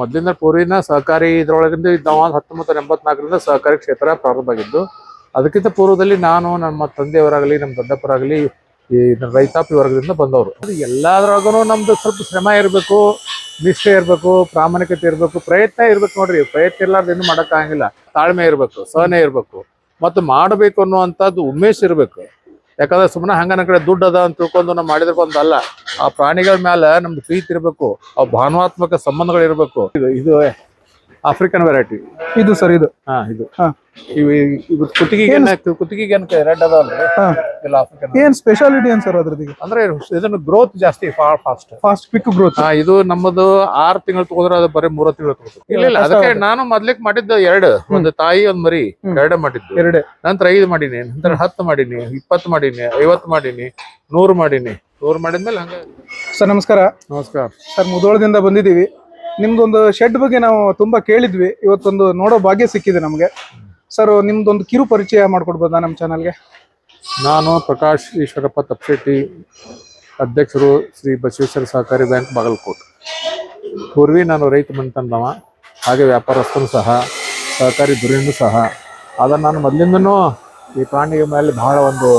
ಮೊದ್ಲಿಂದ ಪೂರ್ವಿನ ಸಹಕಾರಿ ಇದರೊಳಗಿಂದ ನಾವು ಹತ್ತೊಂಬತ್ತು ಎಂಬತ್ನಾಲ್ಕರಿಂದ ಸಹಕಾರಿ ಕ್ಷೇತ್ರ ಪ್ರಾರಂಭ ಆಗಿದ್ದು ಅದಕ್ಕಿಂತ ಪೂರ್ವದಲ್ಲಿ ನಾನು, ನಮ್ಮ ತಂದೆಯವರಾಗಲಿ, ನಮ್ಮ ದೊಡ್ಡಪ್ಪರಾಗಲಿ, ಈ ರೈತಾಪಿ ವರ್ಗದಿಂದ ಬಂದವರು. ಅದು ಎಲ್ಲಾದ್ರಾಗೂ ನಮ್ದು ಸ್ವಲ್ಪ ಶ್ರಮ ಇರಬೇಕು, ನಿಷ್ಠೆ ಇರಬೇಕು, ಪ್ರಾಮಾಣಿಕತೆ ಇರಬೇಕು, ಪ್ರಯತ್ನ ಇರ್ಬೇಕು ನೋಡ್ರಿ. ಪ್ರಯತ್ನ ಇರ್ಲಾರ್ದು ಏನು ಮಾಡೋಕ್ಕಾಗಿಲ್ಲ ತಾಳ್ಮೆ ಇರಬೇಕು, ಸಹನೆ ಇರಬೇಕು. ಮತ್ತು ಮಾಡಬೇಕು ಅನ್ನುವಂಥದ್ದು ಉಮೇಶ್ ಇರಬೇಕು. ಯಾಕಂದ್ರೆ ಸುಮ್ಮನೆ ಹಂಗ ನನ್ನ ಕಡೆ ದುಡ್ಡು ಅದ ಅಂತ ತಿಳ್ಕೊಂಡು ನಾವು ಮಾಡಿದ್ರೆ ಅಲ್ಲ ಆ ಪ್ರಾಣಿಗಳ ಮೇಲೆ ನಮ್ದು ಪ್ರೀತಿ ಇರಬೇಕು, ಆ ಭಾವನಾತ್ಮಕ ಸಂಬಂಧಗಳು ಇರಬೇಕು ಇದು ಇದು ಆಫ್ರಿಕನ್ ವೆರೈಟಿ ಇದು ಸರ್ ಇದು. ಹಾ ಇದು. ಹಾ. ಇವು ಇವು ಕುತ್ತಿಗೆಗೆ ಕುತ್ತಿಗೆಗೆ ರೆಡ್ ಅದಾವಲ್ರಿ ಹಾ. ಇಲ್ಲ ಆಫ್ರಿಕನ್ ಏನ್ ಸ್ಪೆಷಾಲಿಟಿ ಏನ್ ಸರ್ ಅದ್ರದ್ದು ಅಂದ್ರೆ ಇದನ್ನು ಗ್ರೋತ್ ಜಾಸ್ತಿ ಫಾಸ್ಟ್ ಫಾಸ್ಟ್ ಕ್ವಿಕ್ ಗ್ರೋತ್ ಹಾ ಇದು ನಮ್ಮದು ಆರ್ ತಿಂಗಳು ತಗೋದ್ರೆ ಅದು ಬರೀ ಮೂರ ತಿಂಗಳು ತಗೋದು ಇಲ್ಲ ಇಲ್ಲ ಅದಕ್ಕೆ ನಾನು ಮೊದ್ಲಿಕ್ ಮಾಡಿದ್ದು ಎರಡು. ಒಂದು ತಾಯಿ ಒಂದ್ ಮರಿ. ಎರಡ ಎರಡೇ ಮಾಡಿದ್ದು. ಎರಡೇ. ನಂತರ ಐದು ಮಾಡೀನಿ ನಂತರ ಹತ್ತು ಮಾಡೀನಿ ಇಪ್ಪತ್ತು ಮಾಡೀನಿ ಐವತ್ತು ಮಾಡೀನಿ ನೂರು ಮಾಡೀನಿ. ನೂರು ಮಾಡಿದ್ಮೇಲೆ ಹಂಗ ಸರ್ ನಮಸ್ಕಾರ. ನಮಸ್ಕಾರ. ಸರ್ ಮುದೋಳದಿಂದ ಬಂದಿದ್ದೀವಿ. ನಿಮ್ದೊಂದು ಶೆಡ್ ಬಗ್ಗೆ ನಾವು ತುಂಬಾ ಕೇಳಿದ್ವಿ. ಇವತ್ತೊಂದು ನೋಡೋ ಭಾಗ್ಯ ಸಿಕ್ಕಿದೆ ನಮಗೆ. ಸರ್ ನಿಮ್ದೊಂದು ಕಿರು ಪರಿಚಯ ಮಾಡ್ಕೊಡ್ಬೋದಾ ನಮ್ಮ ಚಾನಲ್ಗೆ ನಾನು ಪ್ರಕಾಶ್ ಈಶ್ವರಪ್ಪ ತಪ್ಪಶೆಟ್ಟಿ ಅಧ್ಯಕ್ಷರು ಶ್ರೀ ಬಸವೇಶ್ವರ ಸಹಕಾರಿ ಬ್ಯಾಂಕ್ ಬಾಗಲಕೋಟ್. ಪೂರ್ವಿ ನಾನು ರೈತ ಮನೆತನದವ, ಹಾಗೆ ವ್ಯಾಪಾರಸ್ಥನು ಸಹ, ಸಹಕಾರಿ ದುರಿನೂ ಸಹ. ಆದರೆ ನಾನು ಮೊದಲಿಂದನೂ ಈ ಪ್ರಾಣಿಯ ಮೇಲೆ ಬಹಳ ಒಂದು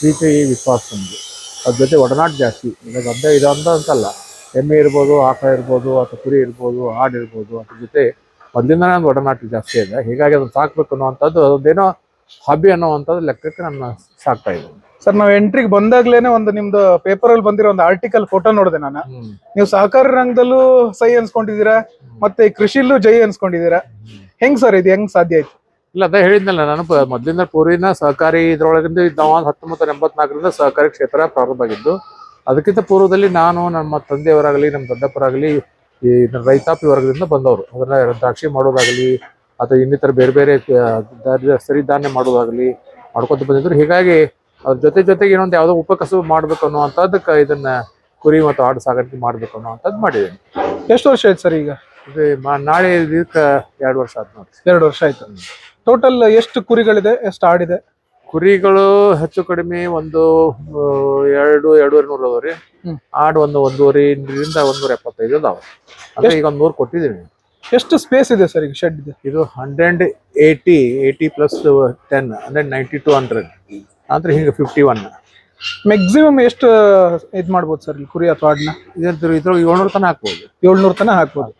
ಪ್ರೀತಿ, ವಿಶ್ವಾಸ ನಮಗೆ ಅದ್ರ ಜೊತೆ ಒಡನಾಟ ಜಾಸ್ತಿ. ಈಗ ಗದ್ದೆ ಇದೊಂದು ಅಂತಲ್ಲ. ಎಮ್ಮೆ ಇರ್ಬೋದು ಆಕಳ ಇರ್ಬೋದು ಅಥವಾ ಕುರಿ ಇರ್ಬೋದು ಆಡು ಇರ್ಬೋದು ಅದ್ರ ಜೊತೆ ಮೊದಲಿಂದ ನಾನು ಒಡನಾಟ ಜಾಸ್ತಿ ಇದೆ ಹೀಗಾಗಿ ಅದನ್ನು ಸಾಕ್ಬೇಕು ಅನ್ನೋವಂಥದ್ದು ಅದೊಂದೇನೋ ಹಾಬಿ ಅನ್ನೋವಂಥದ್ದು ಲೆಕ್ಕಕ್ಕೆ ನಾನು ಸಾಕ್ತಾ ಇದ್ದೀನಿ. ಸರ್ ನಾವು ಎಂಟ್ರಿಗೆ ಬಂದಾಗ್ಲೇನೆ ಒಂದು ನಿಮ್ದು ಪೇಪರ್ ಅಲ್ಲಿ ಬಂದಿರೋ ಒಂದು ಆರ್ಟಿಕಲ್ ಫೋಟೋ ನೋಡಿದೆ ನಾನು. ನೀವು ಸಹಕಾರಿ ರಂಗದಲ್ಲೂ ಸಹಿ ಅನ್ಸ್ಕೊಂಡಿದ್ದೀರಾ ಮತ್ತೆ ಕೃಷಿಲೂ ಜೈ ಅನ್ಸ್ಕೊಂಡಿದ್ದೀರಾ ಹೆಂಗ್ ಸರ್ ಇದು? ಹೆಂಗ್ ಸಾಧ್ಯ ಆಯ್ತು? ಇಲ್ಲ ಅದೇ ಹೇಳಿದ್ನಲ್ಲ ನಾನು ಮೊದಲಿಂದ ಮೊದ್ಲಿಂದ ಪೂರ್ವಿನ ಸಹಕಾರಿ ಇದ್ರೊಳಗಿಂದ ನಾವು ಹತ್ತೊಂಬತ್ತು ಎಂಬತ್ನಾಲ್ಕರಿಂದ ಸಹಕಾರಿ ಕ್ಷೇತ್ರ ಪ್ರಾರಂಭ ಆಗಿದ್ದು ಅದಕ್ಕಿಂತ ಪೂರ್ವದಲ್ಲಿ ನಾನು ನಮ್ಮ ತಂದೆಯವರಾಗಲಿ ನಮ್ಮ ದೊಡ್ಡಪ್ಪರಾಗಲಿ ಈ ರೈತಾಪಿ ವರ್ಗದಿಂದ ಬಂದವರು. ಅದನ್ನ ದ್ರಾಕ್ಷಿ ಮಾಡೋದಾಗಲಿ ಅಥವಾ ಇನ್ನಿತರ ಬೇರೆ ಬೇರೆ ಸರಿ ಧಾನ್ಯ ಸಿರಿಧಾನ್ಯ ಮಾಡೋದಾಗಲಿ ಮಾಡ್ಕೊತ ಬಂದಿದ್ರು. ಹೀಗಾಗಿ ಅದ್ರ ಜೊತೆ ಜೊತೆಗೆ ಇನ್ನೊಂದು ಯಾವುದೋ ಉಪಕಸಬು ಮಾಡ್ಬೇಕು ಅನ್ನುವಂಥದ್ದಕ್ಕೆ ಇದನ್ನ ಕುರಿ ಮತ್ತು ಆಡು ಸಾಗಾಣಿಕೆ ಮಾಡ್ಬೇಕು ಅನ್ನುವಂಥದ್ದು ಮಾಡಿದ್ದೀನಿ. ಎಷ್ಟು ವರ್ಷ ಆಯ್ತು ಸರ್ ಈಗ? ನಾಳೆ ಇದಕ್ಕೆ ಎರಡು ವರ್ಷ ಆಯ್ತು ನೋಡಿ ಎರಡು ವರ್ಷ ಆಯ್ತು. ಟೋಟಲ್ ಎಷ್ಟು ಕುರಿಗಳಿದೆ ಎಷ್ಟು ಆಡಿದೆ? ಕುರಿಗಳು ಹೆಚ್ಚು ಕಡಿಮೆ ಒಂದು ಎರಡು ಎರಡೂವರೆ ನೂರು ಅದಾವ ರೀ ಆಡು ಒಂದು ಒಂದೂವರೆಯಿಂದ ಒಂದೂರ ಎಪ್ಪತ್ತೈದು ಅದಾವ. ಅಂದ್ರೆ ಈಗ ಒಂದು ನೂರು ಕೊಟ್ಟಿದ್ದೀನಿ ಎಷ್ಟು ಸ್ಪೇಸ್ ಇದೆ ಸರ್ ಈಗ ಶೆಡ್ ಇದೆ ಇದು hundred eighty eighty plus ten hundred ninety two hundred ಅಂದ್ರೆ ಹಿಂಗೆ ಫಿಫ್ಟಿ ಒನ್ ಮ್ಯಾಕ್ಸಿಮಮ್ ಎಷ್ಟು ಇದ್ ಮಾಡ್ಬೋದು ಸರ್ ಇಲ್ಲಿ ಕುರಿ ಅಥವಾ ಆಡ್ನ? ಇದ್ರ ಇದ್ರೊಳಗೆ ಏಳ್ನೂರು ತನಕ ಹಾಕ್ಬೋದು. ಏಳ್ನೂರು ತನಕ ಹಾಕ್ಬೋದು.